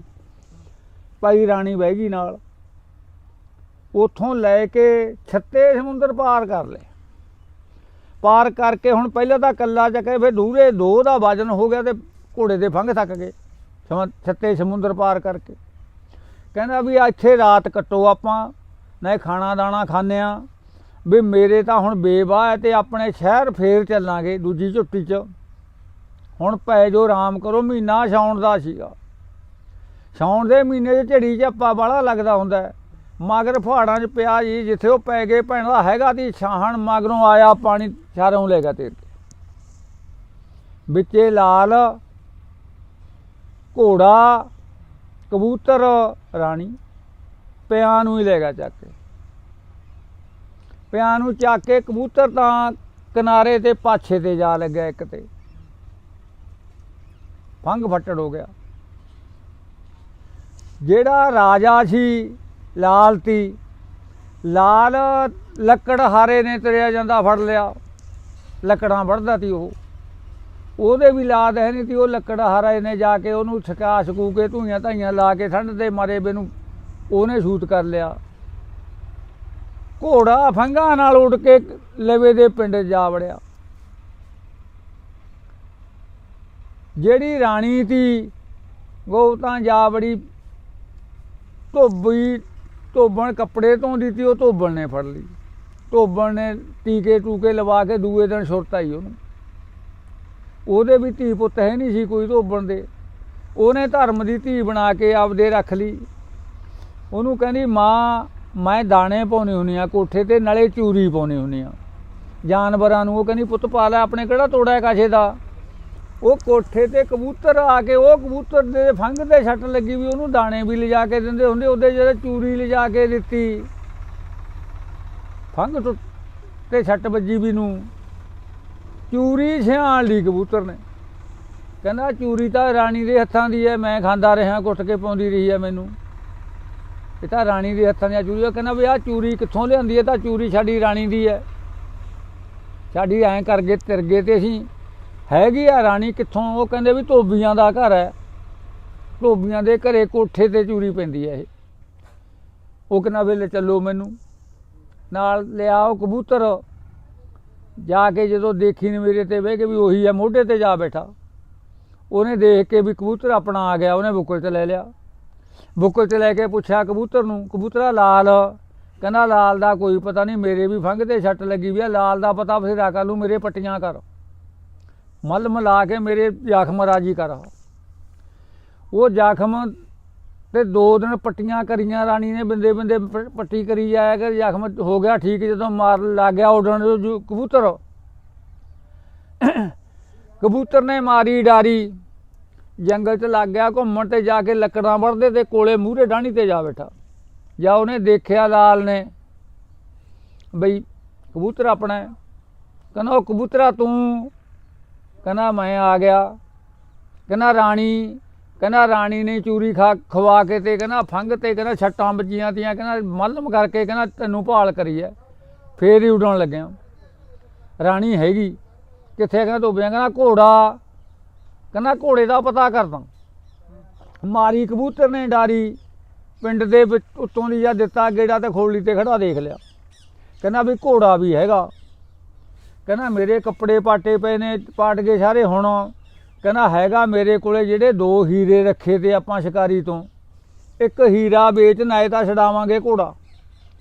[SPEAKER 1] ਭਾਈ ਰਾਣੀ ਬਹਿ ਗਈ ਨਾਲ। ਉਥੋਂ ਲੈ ਕੇ ਛੱਤੇ ਸਮੁੰਦਰ ਪਾਰ ਕਰ ਲਏ। ਪਾਰ ਕਰਕੇ ਹੁਣ ਪਹਿਲਾਂ ਤਾਂ ਕੱਲਾ ਚੱਕੇ ਫਿਰ ਦੂਰੇ ਦੋ ਦਾ ਵਜਨ ਹੋ ਗਿਆ ਤੇ ਘੋੜੇ ਦੇ ਫੰਗ ਥੱਕ ਗਏ। ਸਮ- ਛੱਤੇ ਸਮੁੰਦਰ ਪਾਰ ਕਰਕੇ। ਕਹਿੰਦਾ ਵੀ ਇੱਥੇ ਰਾਤ ਕੱਟੋ ਆਪਾਂ। ਨਾ ਖਾਣਾ ਦਾਣਾ ਖਾਂਦੇ ਆ। ਵੀ ਮੇਰੇ ਤਾਂ ਹੁਣ ਬੇਵਾਹ ਹੈ ਤੇ ਆਪਣੇ ਸ਼ਹਿਰ ਫੇਰ ਚੱਲਾਂਗੇ ਦੂਜੀ ਝੁੱਟੀ 'ਚ। ਹੁਣ ਪੈ ਜੋ ਆਰਾਮ ਕਰੋ, ਮਹੀਨਾ ਛਾਉਣ ਦਾ ਸੀਗਾ। ਛਾਉਣ ਦੇ ਮਹੀਨੇ 'ਚ ਝੜੀ 'ਚ ਝੱਪਾ ਬਾਹਲਾ ਲੱਗਦਾ ਹੁੰਦਾ ਮਗਰ ਫਹਾੜਾਂ 'ਚ ਪਿਆ ਜੀ, ਜਿੱਥੇ ਉਹ ਪੈ ਗਏ ਭੈਣ ਦਾ ਹੈਗਾ ਦੀ ਛਾਹਣ, ਮਗਰੋਂ ਆਇਆ ਪਾਣੀ ਚਾਰੋਂ ਲੈ ਗਿਆ ਤੇਰ ਕੇ ਵਿੱਚੇ ਲਾਲ, ਘੋੜਾ, ਕਬੂਤਰ, ਰਾਣੀ, ਪਿਆਂ ਨੂੰ ਹੀ ਲੈ ਗਿਆ ਚੱਕ ਕੇ। ਪਿਆਂ ਨੂੰ ਚੱਕ ਕੇ ਕਬੂਤਰ ਤਾਂ ਕਿਨਾਰੇ ਤੇ ਪਾਛੇ ਤੇ ਜਾ ਲੱਗਿਆ ਇੱਕ ਤੇ। ਫੰਗ ਫੱਟੜ ਹੋ ਗਿਆ। ਜਿਹੜਾ ਰਾਜਾ ਸੀ ਲਾਲ ਤੀ ਲਾਲ ਲੱਕੜ ਹਾਰੇ ਨੇ ਤਰਿਆ ਜਾਂਦਾ ਫੜ ਲਿਆ। ਲੱਕੜਾਂ ਵੜਦਾ ਤੀ ਉਹ। ਉਹਦੇ ਵੀ ਲਾਦ ਹੈ ਨਹੀਂ ਤੀ, ਉਹ ਲੱਕੜ ਹਾਰੇ ਨੇ ਜਾ ਕੇ ਉਹਨੂੰ ਛਕਾ ਸਕੂ ਕੇ ਧੂਈਆਂ ਧਾਈਆਂ ਲਾ ਕੇ ਠੰਡ ਦੇ ਮਾਰੇ ਬੇ ਨੂੰ ਉਹਨੇ ਸ਼ੂਟ ਕਰ ਲਿਆ। ਘੋੜਾ ਫੰਗਾ ਨਾਲ ਉੱਡ ਕੇ ਲਵੇ ਦੇ ਪਿੰਡ ਜਾ ਵੜਿਆ। ਜਿਹੜੀ ਰਾਣੀ ਤੀ ਉਹ ਤਾਂ ਜਾ ਬੜੀ ਧੋਬੀ, ਧੋਬਣ ਕੱਪੜੇ ਧੋਂਦੀ ਤੀ, ਉਹ ਧੋਬਣ ਨੇ ਫੜ ਲਈ। ਧੋਬਣ ਨੇ ਟੀਕੇ ਟੂਕੇ ਲਵਾ ਕੇ ਦੂਏ ਦਿਨ ਸੁਰਤਾ ਹੀ ਉਹਨੂੰ। ਉਹਦੇ ਵੀ ਧੀ ਪੁੱਤ ਹੈ ਨਹੀਂ ਸੀ ਕੋਈ ਧੋਬਣ ਦੇ। ਉਹਨੇ ਧਰਮ ਦੀ ਧੀ ਬਣਾ ਕੇ ਆਪਦੇ ਰੱਖ ਲਈ। ਉਹਨੂੰ ਕਹਿੰਦੀ, ਮਾਂ ਮੈਂ ਦਾਣੇ ਪਾਉਣੇ ਹੁੰਨੇ ਆ, ਕੋਠੇ ਤੇ ਨਾਲੇ ਚੂਰੀ ਪਾਉਣੇ ਹੁੰਨੇ ਆ। ਜਾਨਵਰਾਂ ਨੂੰ ਉਹ ਕਹਿੰਦੀ, ਪੁੱਤ ਪਾ ਲੈ, ਆਪਣੇ ਕਿਹੜਾ ਤੋੜਾ ਹੈ ਕਾਸ਼ੇ ਦਾ? ਉਹ ਕੋਠੇ ਤੇ ਕਬੂਤਰ ਆ ਕੇ, ਉਹ ਕਬੂਤਰ ਦੇ ਫੰਗ ਤੇ ਛੱਟ ਲੱਗੀ ਵੀ ਉਹਨੂੰ ਦਾਣੇ ਵੀ ਲਿਜਾ ਕੇ ਦਿੰਦੇ ਹੁੰਦੇ, ਉਹਦੇ ਜਿਹੜੇ ਚੂਰੀ ਲਿਜਾ ਕੇ ਦਿੱਤੀ। ਫੰਗ ਟੁੱਟ ਤੇ ਛੱਟ ਵੱਜੀ ਵੀ ਨੂੰ। ਚੂਰੀ ਸਿਆਣ ਲਈ ਕਬੂਤਰ ਨੇ। ਕਹਿੰਦਾ, ਚੂਰੀ ਤਾਂ ਰਾਣੀ ਦੇ ਹੱਥਾਂ ਦੀ ਹੈ, ਮੈਂ ਖਾਂਦਾ ਰਿਹਾ, ਕੁੱਟ ਕੇ ਪਾਉਂਦੀ ਰਹੀ ਹੈ ਮੈਨੂੰ। ਇਹ ਤਾਂ ਰਾਣੀ ਦੇ ਹੱਥਾਂ ਦੀਆਂ ਚੂਰੀ ਉਹ ਕਹਿੰਦਾ ਵੀ ਆਹ ਚੂਰੀ ਕਿੱਥੋਂ ਲਿਆਂਦੀ ਹੈ? ਤਾਂ ਚੂਰੀ ਸਾਡੀ ਰਾਣੀ ਦੀ ਹੈ। ਸਾਡੀ ਐਂ ਕਰਕੇ ਤਿਰ ਗਏ ਤੇ ਅਸੀਂ। ਹੈਗੀ ਆ ਰਾਣੀ ਕਿੱਥੋਂ? ਉਹ ਕਹਿੰਦੇ ਵੀ ਧੋਬੀਆਂ ਦਾ ਘਰ ਹੈ। ਧੋਬੀਆਂ ਦੇ ਘਰੇ ਕੋਠੇ ਤੇ ਚੂਰੀ ਪੈਂਦੀ ਹੈ ਇਹ। ਉਹ ਕਹਿੰਦਾ ਵੇਲੇ ਚੱਲੋ ਮੈਨੂੰ। ਨਾਲ ਲਿਆਓ ਕਬੂਤਰ। ਜਾ ਕੇ ਜਦੋਂ ਦੇਖੀ ਨੇ ਮੇਰੇ ਤੇ ਬਹਿ ਕੇ ਵੀ ਉਹੀ ਹੈ, ਮੋਢੇ ਤੇ ਜਾ ਬੈਠਾ। ਉਹਨੇ ਦੇਖ ਕੇ ਵੀ ਕਬੂਤਰ ਆਪਣਾ ਆ ਗਿਆ, ਉਹਨੇ ਬੁੱਕਲ ਤੇ ਲੈ ਲਿਆ। ਬੁੱਕਲ 'ਚ ਲੈ ਕੇ ਪੁੱਛਿਆ ਕਬੂਤਰ ਨੂੰ, ਕਬੂਤਰਾ ਲਾਲ, ਕਹਿੰਦਾ ਲਾਲ ਦਾ ਕੋਈ ਪਤਾ ਨਹੀਂ, ਮੇਰੇ ਵੀ ਫੰਗ ਤੇ ਛੱਟ ਲੱਗੀ ਵੀ ਆ, ਲਾਲ ਦਾ ਪਤਾ ਬਥੇਰਾ ਕਰ ਲੂ ਮੇਰੇ ਪੱਟੀਆਂ ਕਰ। ਮਲ ਮਿਲਾ ਕੇ ਮੇਰੇ ਜ਼ਖਮ ਰਾਜੀ ਕਰ। ਉਹ ਜ਼ਖਮ ਤੇ ਦੋ ਦਿਨ ਪੱਟੀਆਂ ਕਰੀਆਂ, ਰਾਣੀ ਨੇ ਬਿੰਦੇ ਬਿੰਦੇ ਪੱਟੀ ਕਰੀ ਜਾਇਆ ਕਰ, ਜ਼ਖਮ ਹੋ ਗਿਆ ਠੀਕ, ਜਦੋਂ ਮਾਰ ਲੱਗ ਗਿਆ ਉਡਣ ਜੋ, ਕਬੂਤਰ। ਕਬੂਤਰ ਨੇ ਮਾਰੀ ਡਾਰੀ। ਜੰਗਲ 'ਚ ਲੱਗ ਗਿਆ, ਘੁੰਮਣ ਤੇ ਜਾ ਕੇ ਲੱਕੜਾਂ ਵੜਦੇ ਤੇ ਕੋਲੇ ਮੂਹਰੇ ਡਾਣੀ ਤੇ ਜਾ ਬੈਠਾ। ਜਾਂ ਉਹਨੇ ਦੇਖਿਆ ਲਾਲ ਨੇ, ਬਈ ਕਬੂਤਰ ਆਪਣਾ ਕਹਿੰਦਾ, ਉਹ ਕਬੂਤਰਾ ਤੂੰ? ਕਹਿੰਦਾ, ਮੈਂ ਆ ਗਿਆ। ਕਹਿੰਦਾ, ਰਾਣੀ। ਕਹਿੰਦਾ, ਰਾਣੀ ਨੇ ਚੂਰੀ ਖਾ, ਖਵਾ ਕੇ ਤੇ ਕਹਿੰਦਾ, ਫੰਗ ਤੇ ਕਹਿੰਦਾ, ਛੱਟਾਂ ਵੱਜੀਆਂ ਤੀਆਂ। ਕਹਿੰਦਾ, ਮਲਮ ਕਰਕੇ ਕਹਿੰਦਾ, ਤੈਨੂੰ ਭਾਲ ਕਰੀ ਐ ਫੇਰ ਹੀ ਉਡਣ ਲੱਗਿਆ। ਰਾਣੀ ਹੈਗੀ। ਕਿੱਥੇ? ਕਹਿੰਦਾ, ਧੋਬਿਆਂ। ਕਹਿੰਦਾ, ਘੋੜਾ। ਕਹਿੰਦਾ ਘੋੜੇ ਦਾ ਪਤਾ ਕਰਦਾ। ਮਾਰੀ ਕਬੂਤਰ ਨੇ ਡਾਰੀ, ਪਿੰਡ ਦੇ ਵਿੱਚ ਉੱਤੋਂ ਦੀ ਜਾਂ ਦਿੱਤਾ ਗੇੜਾ ਤੇ ਖੋਲੀ ਤੇ ਖੜਾ ਦੇਖ ਲਿਆ। ਕਹਿੰਦਾ ਵੀ ਘੋੜਾ ਵੀ ਹੈਗਾ। ਕਹਿੰਦਾ ਮੇਰੇ ਕੱਪੜੇ ਪਾਟੇ ਪਏ ਨੇ, ਪਾਟ ਗਏ ਸਾਰੇ ਹੁਣ। ਕਹਿੰਦਾ ਹੈਗਾ ਮੇਰੇ ਕੋਲੇ ਜਿਹੜੇ ਦੋ ਹੀਰੇ ਰੱਖੇ ਤੇ ਆਪਾਂ ਸ਼ਿਕਾਰੀ ਤੋਂ। ਇੱਕ ਹੀਰਾ ਵੇਚ ਨਾਲੇ ਤਾਂ ਛਡਾਵਾਂਗੇ ਘੋੜਾ,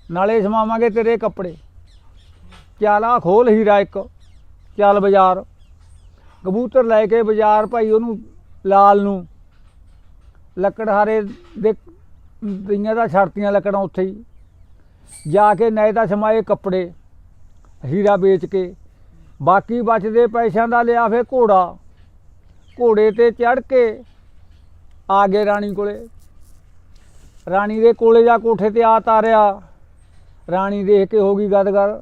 [SPEAKER 1] ਨਾਲੇ ਸਮਾਵਾਂਗੇ ਤੇਰੇ ਕੱਪੜੇ। ਚਾਲਾ ਆ ਖੋਲ ਹੀਰਾ ਇੱਕ, ਚੱਲ ਬਾਜ਼ਾਰ। ਕਬੂਤਰ ਲੈ ਕੇ ਬਾਜ਼ਾਰ ਭਾਈ ਉਹਨੂੰ ਲਾਲ ਨੂੰ ਲੱਕੜਹਾਰੇ ਦੇ ਦਈਆਂ ਦਾ ਛੜਤੀਆਂ ਲੱਕੜਾਂ ਉੱਥੇ ਹੀ। ਜਾ ਕੇ ਨਾਲੇ ਤਾਂ ਸਮਾਏ ਕੱਪੜੇ, ਹੀਰਾ ਵੇਚ ਕੇ। ਬਾਕੀ ਬਚਦੇ ਪੈਸਿਆਂ ਦਾ ਲਿਆ ਫੇ ਘੋੜਾ। ਘੋੜੇ ਤੇ ਚੜ ਕੇ ਆ ਗਏ ਰਾਣੀ ਕੋਲੇ। ਰਾਣੀ ਦੇ ਕੋਲੇ ਜਾ ਕੋਠੇ ਤੇ ਆ ਤਾਰਿਆ। ਰਾਣੀ ਦੇਖ ਕੇ ਹੋ ਗਈ ਗਦਗਦ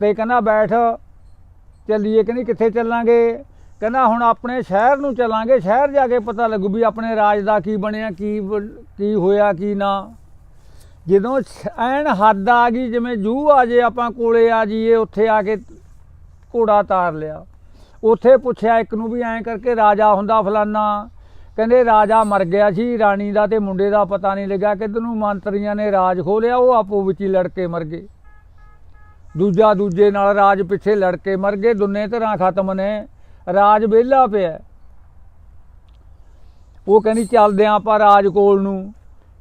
[SPEAKER 1] ਤੇ ਕਹਿੰਦਾ ਬੈਠ। ਚੱਲੀਏ ਕਹਿੰਦੀ ਕਿੱਥੇ ਚੱਲਾਂਗੇ? ਕਹਿੰਦਾ ਹੁਣ ਆਪਣੇ ਸ਼ਹਿਰ ਨੂੰ ਚੱਲਾਂਗੇ, ਸ਼ਹਿਰ ਜਾ ਕੇ ਪਤਾ ਲੱਗੂ ਵੀ ਆਪਣੇ ਰਾਜ ਦਾ ਕੀ ਬਣਿਆ, ਕੀ ਬ- ਕੀ ਹੋਇਆ, ਕੀ ਨਾ। ਜਦੋਂ ਛ- ਐਨ ਹੱਦ ਆ ਗਈ, ਜਿਵੇਂ ਜੂ ਆ ਜੇ ਆਪਾਂ ਕੋਲੇ ਆ ਜਾਈਏ, ਉੱਥੇ ਆ ਕੇ ਘੋੜਾ ਤਾਰ ਲਿਆ। ਉੱਥੇ ਪੁੱਛਿਆ ਇੱਕ ਨੂੰ ਵੀ ਐਂ ਕਰਕੇ, ਰਾਜਾ ਹੁੰਦਾ ਫਲਾਨਾ? ਕਹਿੰਦੇ, ਰਾਜਾ ਮਰ ਗਿਆ ਸੀ, ਰਾਣੀ ਦਾ ਤੇ ਮੁੰਡੇ ਦਾ ਪਤਾ ਨਹੀਂ ਲੱਗਾ ਕਿੱਧਰ ਨੂੰ ਮੰਤਰੀਆਂ ਨੇ ਰਾਜ ਖੋਲਿਆ ਉਹ ਆਪੋ ਵਿੱਚ ਹੀ ਲੜ ਕੇ ਮਰ ਗਏ। ਦੂਜਾ ਦੂਜੇ ਨਾਲ ਰਾਜ ਪਿੱਛੇ ਲੜ ਕੇ ਮਰ ਗਏ, ਦੁਨੇ ਧਰਾਂ ਖਤਮ ਨੇ। ਰਾਜ ਵਿਹਲਾ ਪਿਆ। ਉਹ ਕਹਿੰਦੀ, ਚੱਲਦੇ ਆਂ ਆਪਾਂ ਰਾਜ ਕੋਲ ਨੂੰ,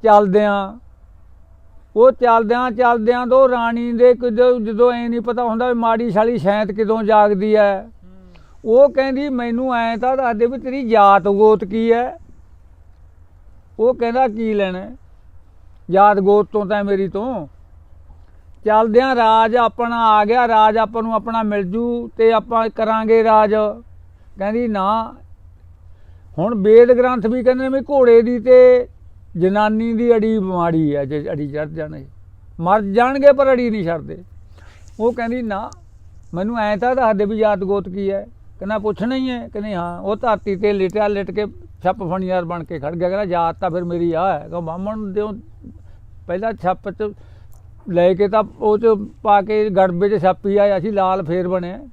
[SPEAKER 1] ਚੱਲਦੇ ਆਂ। ਉਹ ਚੱਲਦਿਆਂ ਚੱਲਦਿਆਂ ਤੋਂ ਰਾਣੀ ਦੇ ਕਿਦੋਂ ਜਦੋਂ ਐ ਨਹੀਂ ਪਤਾ ਹੁੰਦਾ ਮਾੜੀ ਸਾਲੀ ਸ਼ੈਂਤ ਕਿਦੋਂ ਜਾਗਦੀ ਐ। ਉਹ ਕਹਿੰਦੀ, ਮੈਨੂੰ ਐ ਤਾਂ ਦੱਸਦੇ ਵੀ ਤੇਰੀ ਜਾਤ ਗੋਤ ਕੀ ਐ। ਉਹ ਕਹਿੰਦਾ, ਕੀ ਲੈਣਾ ਜਾਤ ਗੋਤ ਤੋਂ ਤਾਂ ਮੇਰੀ ਤੋਂ ਚੱਲਦਿਆਂ ਰਾਜ ਆਪਣਾ ਆ ਗਿਆ, ਰਾਜ ਆਪਾਂ ਨੂੰ ਆਪਣਾ ਮਿਲ ਜੂ ਤੇ ਆਪਾਂ ਕਰਾਂਗੇ ਰਾਜ। ਕਹਿੰਦੀ ਨਾ। ਹੁਣ ਵੇਦ ਗ੍ਰੰਥ ਵੀ ਕਹਿੰਦੇ ਵੀ ਘੋੜੇ ਦੀ ਤੇ ਜਨਾਨੀ ਦੀ ਅੜੀ ਬਿਮਾਰੀ ਹੈ ਜੇ ਅੜੀ ਚੜ ਜਾਣੇ। ਮਰ ਜਾਣਗੇ ਪਰ ਅੜੀ ਨਹੀਂ ਛੱਡਦੇ। ਉਹ ਕਹਿੰਦੀ ਨਾ, ਮੈਨੂੰ ਐਂ ਤਾਂ ਦੱਸਦੇ ਵੀ ਜਾਤ ਗੋਤ ਕੀ ਹੈ। ਕਹਿੰਦਾ ਪੁੱਛਣਾ ਹੀ ਹੈ, ਕਹਿੰਦੇ ਹਾਂ, ਉਹ ਧਰਤੀ ਤੇ ਲਿਟਿਆ ਲਿਟ ਕੇ ਛੱਪ ਫਣੀਆਰ ਬਣ ਕੇ ਖੜ ਗਿਆ, ਕਹਿੰਦਾ ਜਾਤ ਤਾਂ ਫਿਰ ਮੇਰੀ ਆ ਹੈ। ਕਹ ਬਾਹਮਣ ਦਿਓ, ਪਹਿਲਾਂ ਛੱਪ ਚ ਲੈ ਕੇ ਤਾਂ ਉਹ ਚ ਪਾ ਕੇ ਗੜਬੇ ਚ ਛਾਪੀ ਆਇਆ ਸੀ ਲਾਲ ਫੇਰ ਬਣੇ।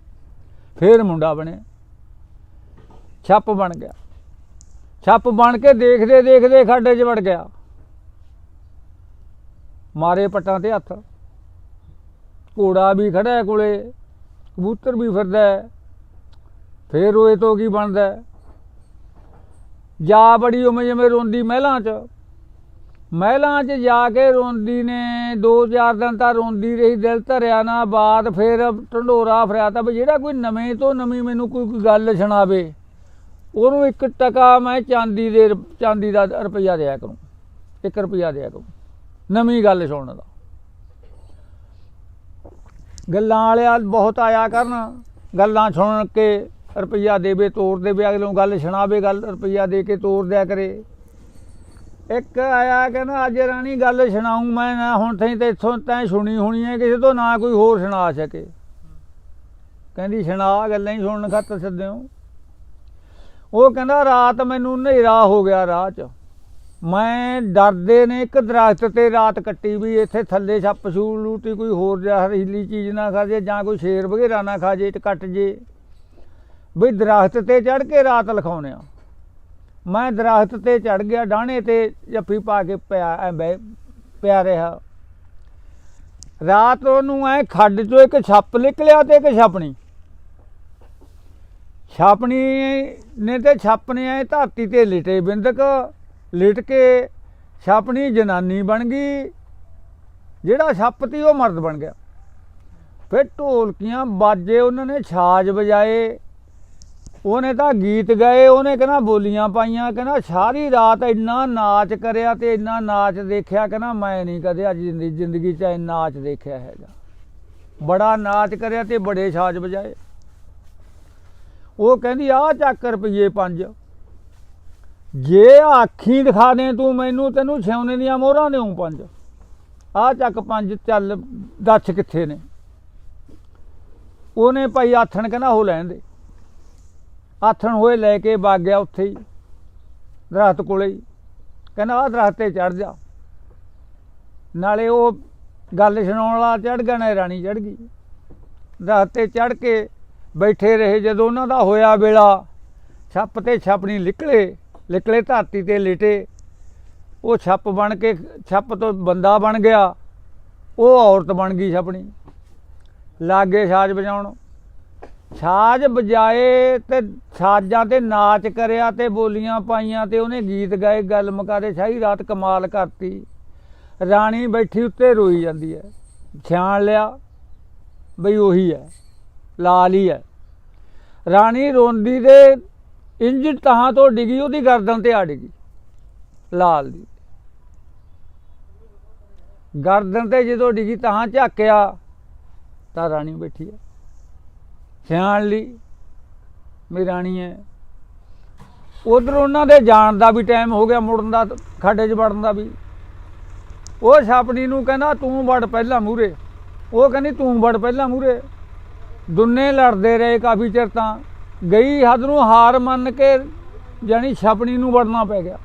[SPEAKER 1] ਫੇਰ ਮੁੰਡਾ ਬਣਿਆ ਛੱਪ ਬਣ ਗਿਆ। ਛੱਪ ਬਣ ਕੇ ਦੇਖਦੇ ਦੇਖਦੇ ਖੱਡੇ 'ਚ ਵੜ ਗਿਆ। ਮਾਰੇ ਪੱਟਾਂ ਤੇ ਹੱਥ। ਘੋੜਾ ਵੀ ਖੜਾ ਹੈ ਕੋਲੇ। ਕਬੂਤਰ ਵੀ ਫਿਰਦਾ ਹੈ। ਉਹ ਰੋਏ ਤੋਂ ਕੀ ਬਣਦਾ ਜਾ ਬੜੀ ਉਵੇਂ ਜਿਵੇਂ ਰੋਂਦੀ ਮਹਿਲਾਂ 'ਚ। ਮਹਿਲਾਂ 'ਚ ਜਾ ਕੇ ਰੋਂਦੀ ਨੇ, ਦੋ ਚਾਰ ਦਿਨ ਤਾਂ ਰੋਂਦੀ ਰਹੀ, ਦਿਲ ਧਰਿਆ ਨਾ ਬਾਅਦ ਫਿਰ ਢੰਡੋਰਾ ਫਰਿਆ ਤਾਂ ਵੀ ਜਿਹੜਾ ਕੋਈ ਨਵੇਂ ਤੋਂ ਨਵੀਂ ਮੈਨੂੰ ਕੋਈ ਕੋਈ ਗੱਲ ਸੁਣਾਵੇ, ਉਹਨੂੰ ਇੱਕ ਟਕਾ ਮੈਂ ਚਾਂਦੀ ਦੇ ਚਾਂਦੀ ਦਾ ਰੁਪਈਆ ਦਿਆ ਕਰੂੰ 1 ਰੁਪਈਆ ਦਿਆ ਕਰੂੰ, ਨਵੀਂ ਗੱਲ ਸੁਣਨ ਦਾ। ਗੱਲਾਂ ਵਾਲਿਆ ਬਹੁਤ ਆਇਆ ਕਰਨ, ਗੱਲਾਂ ਸੁਣ ਕੇ ਰੁਪਈਆ ਦੇਵੇ ਤੋੜ ਦੇਵੇ, ਅਗਲੇ ਨੂੰ ਗੱਲ ਸੁਣਾਵੇ, ਗੱਲ ਰੁਪਈਆ ਦੇ ਕੇ ਤੋੜ ਦਿਆ ਕਰੇ। ਇੱਕ ਆਇਆ ਕਹਿੰਦਾ, ਅੱਜ ਰਾਣੀ ਗੱਲ ਸੁਣਾਉਂ ਮੈਂ, ਨਾ ਹੁਣ ਥਈ ਤੇ ਇਥੋਂ ਤੈਂ ਸੁਣੀ ਹੋਣੀ ਹੈ, ਕਿਸੇ ਤੋਂ ਨਾ ਕੋਈ ਹੋਰ ਸੁਣਾ ਸਕੇ। ਕਹਿੰਦੀ, ਸੁਣਾ, ਗੱਲਾਂ ਹੀ ਸੁਣਨ ਖਾਤਰ ਸੱਦਿਓ। ਉਹ ਕਹਿੰਦਾ, ਰਾਤ ਮੈਨੂੰ ਹਨੇਰਾ ਹੋ ਗਿਆ ਰਾਹ 'ਚ। ਮੈਂ ਡਰਦੇ ਨੇ ਇੱਕ ਦਰਖਤ ਤੇ ਰਾਤ ਕੱਟੀ ਵੀ, ਇੱਥੇ ਥੱਲੇ ਛੱਪ ਛੂ ਲੂਟੀ, ਕੋਈ ਹੋਰ ਜ਼ਹਿਰੀਲੀ ਚੀਜ਼ ਨਾ ਖਾ ਜੇ, ਜਾਂ ਕੋਈ ਸ਼ੇਰ ਵਗੈਰਾ ਨਾ ਖਾ ਜੇ, ਤੇ ਕੱਟ ਜੇ। ਵੀ ਦਰਖਤ ਤੇ ਚੜ ਕੇ ਰਾਤ ਲਿਖਾਉਣੇ ਆ। ਮੈਂ ਦਰਖਤ ਤੇ ਚੜ ਗਿਆ ਡਾਣੇ ਤੇ ਜੱਫੀ ਪਾ ਕੇ ਪਿਆ, ਐ ਬਹਿ ਪਿਆ ਰਿਹਾ। ਰਾਤ ਉਹਨੂੰ ਐ ਖੱਡ ਚੋਂ ਇੱਕ ਛੱਪ ਨਿਕਲਿਆ ਤੇ ਇੱਕ ਛਾਪਣੀ। ਛਾਪਣੀ ਨੇ ਤੇ ਛੱਪ ਨੇ ਐ ਧਰਤੀ ਤੇ ਲਿਟੇ ਬਿੰਦਕ, ਲਿਟ ਕੇ ਛਾਪਣੀ ਜਨਾਨੀ ਬਣ ਗਈ। ਜਿਹੜਾ ਛੱਪ ਤੀ ਉਹ ਮਰਦ ਬਣ ਗਿਆ। ਫਿਰ ਢੋਲਕੀਆਂ ਬਾਜੇ ਉਹਨਾਂ ਨੇ ਛਾਜ ਵਜਾਏ। ਉਹਨੇ ਤਾਂ ਗੀਤ ਗਾਏ, ਉਹਨੇ ਕਹਿੰਦਾ ਬੋਲੀਆਂ ਪਾਈਆਂ, ਕਹਿੰਦਾ ਸਾਰੀ ਰਾਤ ਇੰਨਾ ਨਾਚ ਕਰਿਆ ਤੇ ਇੰਨਾ ਨਾਚ ਦੇਖਿਆ, ਕਹਿੰਦਾ ਮੈਂ ਨਹੀਂ ਕਦੇ ਅੱਜ ਜ਼ਿੰਦਗੀ 'ਚ ਇੰਨਾ ਨਾਚ ਦੇਖਿਆ ਹੈਗਾ। ਬੜਾ ਨਾਚ ਕਰਿਆ ਤੇ ਬੜੇ ਸਾਜ ਵਜਾਏ। ਉਹ ਕਹਿੰਦੀ ਆ ਚੱਕ ਰੁਪਈਏ ਪੰਜ। ਜੇ ਆਖੀ ਦਿਖਾ ਦੇ ਤੂੰ ਮੈਨੂੰ, ਤੈਨੂੰ ਛਿਉਨੇ ਦੀਆਂ ਮੋਹਰਾਂ ਦੇਉਂ ਪੰਜ। ਆ ਚੱਕ ਪੰਜ, ਚੱਲ ਦੱਸ ਕਿੱਥੇ ਨੇ? ਉਹਨੇ ਭਾਈ ਆਥਣ ਕਹਿੰਦਾ, ਉਹ ਲੈਣ ਦੇ। ਆਥਣ ਹੋਏ ਲੈ ਕੇ ਵਗ ਗਿਆ ਉੱਥੇ ਹੀ, ਦਰਖਤ ਕੋਲੇ ਹੀ। ਕਹਿੰਦਾ, ਆਹ ਦਰਖਤ ਤੇ ਚੜ ਜਾ। ਨਾਲੇ ਉਹ ਗੱਲ ਸੁਣਾਉਣ ਵਾਲਾ ਚੜ ਗਿਆ ਨਾ ਰਾਣੀ ਚੜ ਗਈ। ਦਰਖਤ ਤੇ ਚੜ ਕੇ ਬੈਠੇ ਰਹੇ, ਜਦੋਂ ਉਹਨਾਂ ਦਾ ਹੋਇਆ ਵੇਲਾ, ਛੱਪ ਤੇ ਛਪਣੀ ਨਿਕਲੇ ਨਿਕਲੇ ਧਰਤੀ ਤੇ ਲਿਟੇ। ਉਹ ਛੱਪ ਬਣ ਕੇ, ਛੱਪ ਤੋਂ ਬੰਦਾ ਬਣ ਗਿਆ, ਉਹ ਔਰਤ ਬਣ ਗਈ ਛਪਣੀ। ਲਾਗੇ ਸਾਜ਼ ਵਜਾਉਣ ਸਾਜ਼ ਬਜਾਏ ਤੇ ਸਾਜ਼ਾਂ ਤੇ ਨਾਚ ਕਰਿਆ ਤੇ ਬੋਲੀਆਂ ਪਾਈਆਂ ਤੇ ਉਹਨੇ ਗੀਤ ਗਾਏ, ਗੱਲ ਮੁਕਾਦੇ ਸ਼ਾਹੀ ਰਾਤ ਕਮਾਲ ਕਰਤੀ। ਰਾਣੀ ਬੈਠੀ ਉੱਤੇ ਰੋਈ ਜਾਂਦੀ ਹੈ। ਛਾਣ ਲਿਆ, ਬਈ ਉਹੀ ਹੈ, ਲਾਲ ਹੀ ਹੈ। ਰਾਣੀ ਰੋਂਦੀ ਦੇ ਇੰਜ ਤਹਾਂ ਤੋਂ ਡਿੱਗੀ, ਉਹਦੀ ਗਰਦਨ ਤੇ ਆ ਡਿੱਗੀ, ਲਾਲ ਦੀ। ਗਰਦਨ ਤੇ ਜਦੋਂ ਡਿੱਗੀ, ਤਹਾਂ ਝਾਕਿਆ, ਤਾਂ ਰਾਣੀ ਬੈਠੀ ਹੈ। ਸਿਆਣ ਲਈ ਮੇਰੀ ਰਾਣੀ ਹੈ ਉਧਰ ਉਹਨਾਂ ਦੇ ਜਾਣ ਦਾ ਵੀ ਟਾਈਮ ਹੋ ਗਿਆ, ਮੁੜਨ ਦਾ, ਖਾਡੇ 'ਚ ਵੜਨ ਦਾ ਵੀ। ਉਹ ਛਾਪਣੀ ਨੂੰ ਕਹਿੰਦਾ, ਤੂੰ ਵੜ ਪਹਿਲਾਂ ਮੂਰੇ ਉਹ ਕਹਿੰਦੀ, ਤੂੰ ਵੜ ਪਹਿਲਾਂ ਮੂਰੇ ਦੁੰਨੇ ਲੜਦੇ ਰਹੇ ਕਾਫੀ ਚਿਰ ਤਾਂ। ਗਈ ਹੱਦ ਨੂੰ ਹਾਰ ਮੰਨ ਕੇ ਜਾਨੀ ਛਾਪਣੀ ਨੂੰ ਵੜਨਾ ਪੈ ਗਿਆ।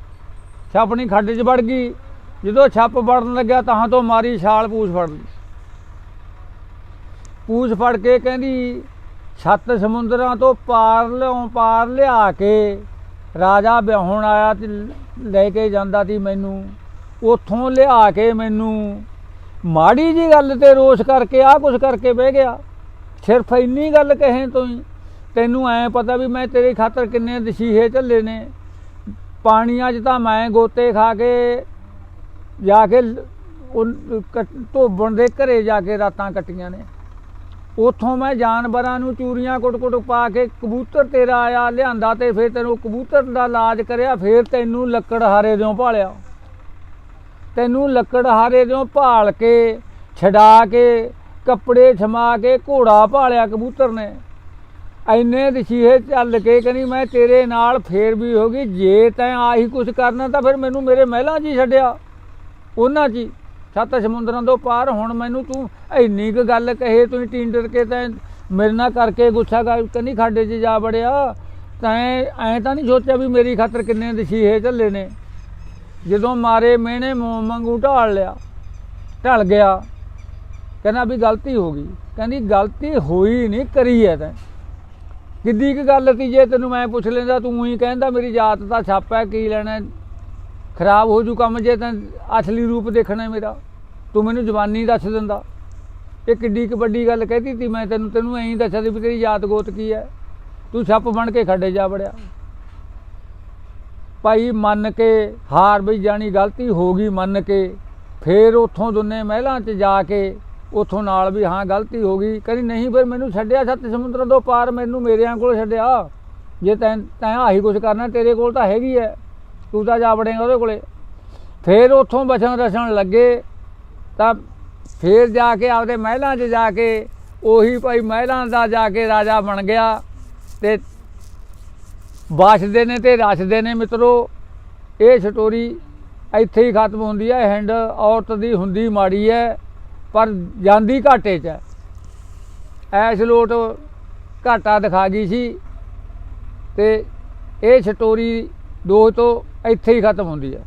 [SPEAKER 1] ਛਾਪਣੀ ਖੱਡ 'ਚ ਵੜ ਗਈ। ਜਦੋਂ ਛੱਪ ਵੜਨ ਲੱਗਿਆ ਤਾਂ ਤੋਂ ਮਾਰੀ ਛਾਲ ਪੂਛ ਫੜ ਲਈ। ਪੂਛ ਫੜ ਕੇ ਕਹਿੰਦੀ ਛੱਤ ਸਮੁੰਦਰਾਂ ਤੋਂ ਪਾਰ ਲਿਆਉਂ, ਪਾਰ ਲਿਆ ਕੇ ਰਾਜਾ ਵਿਆਹਣ ਆਇਆ ਤੇ ਲੈ ਕੇ ਜਾਂਦਾ ਸੀ ਮੈਨੂੰ। ਉੱਥੋਂ ਲਿਆ ਕੇ ਮੈਨੂੰ। ਮਾੜੀ ਜੀ ਗੱਲ ਤੇ ਰੋਸ਼ ਕਰਕੇ ਆ ਕੁਛ ਕਰਕੇ ਬਹਿ ਗਿਆ। ਸਿਰਫ ਇੰਨੀ ਗੱਲ ਕਹੇ ਤੋਂ ਹੀ। ਤੈਨੂੰ ਐ ਪਤਾ ਵੀ ਮੈਂ ਤੇਰੀ ਖਾਤਰ ਕਿੰਨੇ ਦਸ਼ੀਹੇ ਝੱਲੇ ਨੇ। ਪਾਣੀਆਂ 'ਚ ਤਾਂ ਮੈਂ ਗੋਤੇ ਖਾ ਕੇ ਜਾ ਕੇ ਉਹ ਧੋਬਣ ਦੇ ਘਰੇ ਜਾ ਕੇ ਰਾਤਾਂ ਕੱਟੀਆਂ ਨੇ। ਉਥੋਂ ਮੈਂ ਜਾਨਵਰਾਂ ਨੂੰ ਚੂਰੀਆਂ ਕੁੱਟ-ਕੁੱਟ ਪਾ ਕੇ ਕਬੂਤਰ ਤੇਰਾ ਆਇਆ, ਲਿਆਂਦਾ ਤੇ ਫਿਰ ਤੈਨੂੰ ਕਬੂਤਰ ਦਾ ਇਲਾਜ ਕਰਿਆ, ਫਿਰ ਤੈਨੂੰ ਲੱਕੜ ਹਾਰੇ ਦਿਓ ਭਾਲਿਆ। ਤੈਨੂੰ ਲੱਕੜ ਹਾਰੇ ਦਿਓ ਭਾਲ ਕੇ, ਛਡਾ ਕੇ, ਕੱਪੜੇ ਛਮਾ ਕੇ, ਘੋੜਾ ਭਾਲਿਆ ਕਬੂਤਰ ਨੇ। ਐਨੇ ਦਸ਼ੀਹੇ ਚੱਲ ਕੇ ਕਹਿੰਦੀ ਮੈਂ ਤੇਰੇ ਨਾਲ ਫੇਰ ਵੀ ਹੋ ਗਈ, ਜੇ ਤੈਂ ਆਹੀ ਕੁਝ ਕਰਨਾ ਤਾਂ ਫਿਰ ਮੈਨੂੰ ਮੇਰੇ ਮਹਿਲਾਂ 'ਚ ਹੀ ਛੱਡਿਆ। ਉਹਨਾਂ 'ਚ ਹੀ। ਸੱਤ ਸਮੁੰਦਰਾਂ ਤੋਂ ਪਾਰ, ਹੁਣ ਮੈਨੂੰ ਤੂੰ ਇੰਨੀ ਕੁ ਗੱਲ ਕਹੇ, ਤੂੰ ਟਿੰਡਰ ਕੇ ਤੈਂ ਮੇਰੇ ਨਾਲ ਕਰਕੇ ਗੁੱਸਾ ਕਰ, ਕੰਨੀ ਖਾਡੇ 'ਚ ਜਾ ਵੜਿਆ। ਤੈਂ ਐਂ ਤਾਂ ਨਹੀਂ ਸੋਚਿਆ ਵੀ ਮੇਰੀ ਖਾਤਰ ਕਿੰਨੇ ਦਸ਼ੀਹੇ ਝੱਲੇ ਨੇ। ਜਦੋਂ ਮਾਰੇ ਮੈਨੇ ਮੂੰਹ ਮੰਗੂ ਢਾਲ ਲਿਆ, ਢਲ ਗਿਆ। ਕਹਿੰਦਾ ਵੀ ਗਲਤੀ ਹੋ ਗਈ। ਕਹਿੰਦੀ ਗਲਤੀ ਹੋਈ ਨਹੀਂ, ਕਰੀ ਐ ਤੈਂ। ਕਿੱਡੀ ਕੁ ਗੱਲ ਤੀ ਜੇ ਤੈਨੂੰ ਮੈਂ ਪੁੱਛ ਲੈਂਦਾ, ਤੂੰ ਹੀ ਕਹਿੰਦਾ, ਮੇਰੀ ਜਾਤ ਦਾ ਛਾਪ ਹੈ ਕੀ ਲੈਣਾ ਖਰਾਬ ਹੋ ਜੂ ਕੰਮ ਜੇ ਤੈਂ ਅਸਲੀ ਰੂਪ ਦੇਖਣਾ ਮੇਰਾ। ਤੂੰ ਮੈਨੂੰ ਜਵਾਨੀ ਦੱਸ ਦਿੰਦਾ। ਇਹ ਕਿੱਡੀ ਕੁ ਵੱਡੀ ਗੱਲ ਕਹਿਤੀ ਤੀ ਮੈਂ ਤੈਨੂੰ। ਤੈਨੂੰ ਐਂ ਦੱਸਿਆ ਸੀ ਵੀ ਤੇਰੀ ਜਾਤ ਗੋਤ ਕੀ ਹੈ। ਤੂੰ ਛੱਪ ਬਣ ਕੇ ਖੱਡੇ ਜਾ ਵੜਿਆ। ਭਾਈ ਮੰਨ ਕੇ ਹਾਰ ਵੀ ਜਾਣੀ ਗਲਤੀ ਹੋ ਗਈ ਮੰਨ ਕੇ। ਫੇਰ ਉੱਥੋਂ ਦੁੰਨੇ ਮਹਿਲਾਂ 'ਚ ਜਾ ਕੇ ਉੱਥੋਂ ਨਾਲ ਵੀ ਹਾਂ ਗਲਤੀ ਹੋ ਗਈ। ਕਹਿੰਦੀ, ਨਹੀਂ ਫਿਰ ਮੈਨੂੰ ਛੱਡਿਆ ਸੱਤ ਸਮੁੰਦਰਾਂ ਤੋਂ ਪਾਰ ਮੈਨੂੰ ਮੇਰਿਆਂ ਕੋਲ ਛੱਡਿਆ। ਜੇ ਤੈਂ ਤੈਂ ਆਹੀ ਕੁਝ ਕਰਨਾ ਤੇਰੇ ਕੋਲ ਤਾਂ ਹੈਗੀ ਐ ਤੂੰ ਤਾਂ ਜਾ ਵੜੇਂਗਾ ਉਹਦੇ ਕੋਲੇ। ਫੇਰ ਉੱਥੋਂ ਬਚਨ ਰਸਣ ਲੱਗੇ, ਤਾਂ ਫੇਰ ਜਾ ਕੇ ਆਪਦੇ ਮਹਿਲਾਂ 'ਚ ਜਾ ਕੇ, ਉਹੀ ਭਾਈ ਮਹਿਲਾਂ ਦਾ ਜਾ ਕੇ ਰਾਜਾ ਬਣ ਗਿਆ ਤੇ ਵਸਦੇ ਨੇ ਤੇ ਰਸਦੇ ਨੇ ਮਿੱਤਰੋ। ਇਹ ਸਟੋਰੀ ਇੱਥੇ ਹੀ ਖਤਮ ਹੁੰਦੀ ਹੈ ਹਿੰਡ ਔਰਤ ਦੀ ਹੁੰਦੀ ਮਾੜੀ ਹੈ, ਪਰ ਜਾਂਦੀ ਘਾਟੇ 'ਚ। ਹੈ ਐਸ ਲੋਟ ਘਾਟਾ ਦਿਖਾ ਗਈ ਸੀ ਤੇ ਇਹ ਸਟੋਰੀ ਦੋਸਤੋ ਇੱਥੇ ਹੀ ਖਤਮ ਹੁੰਦੀ ਹੈ।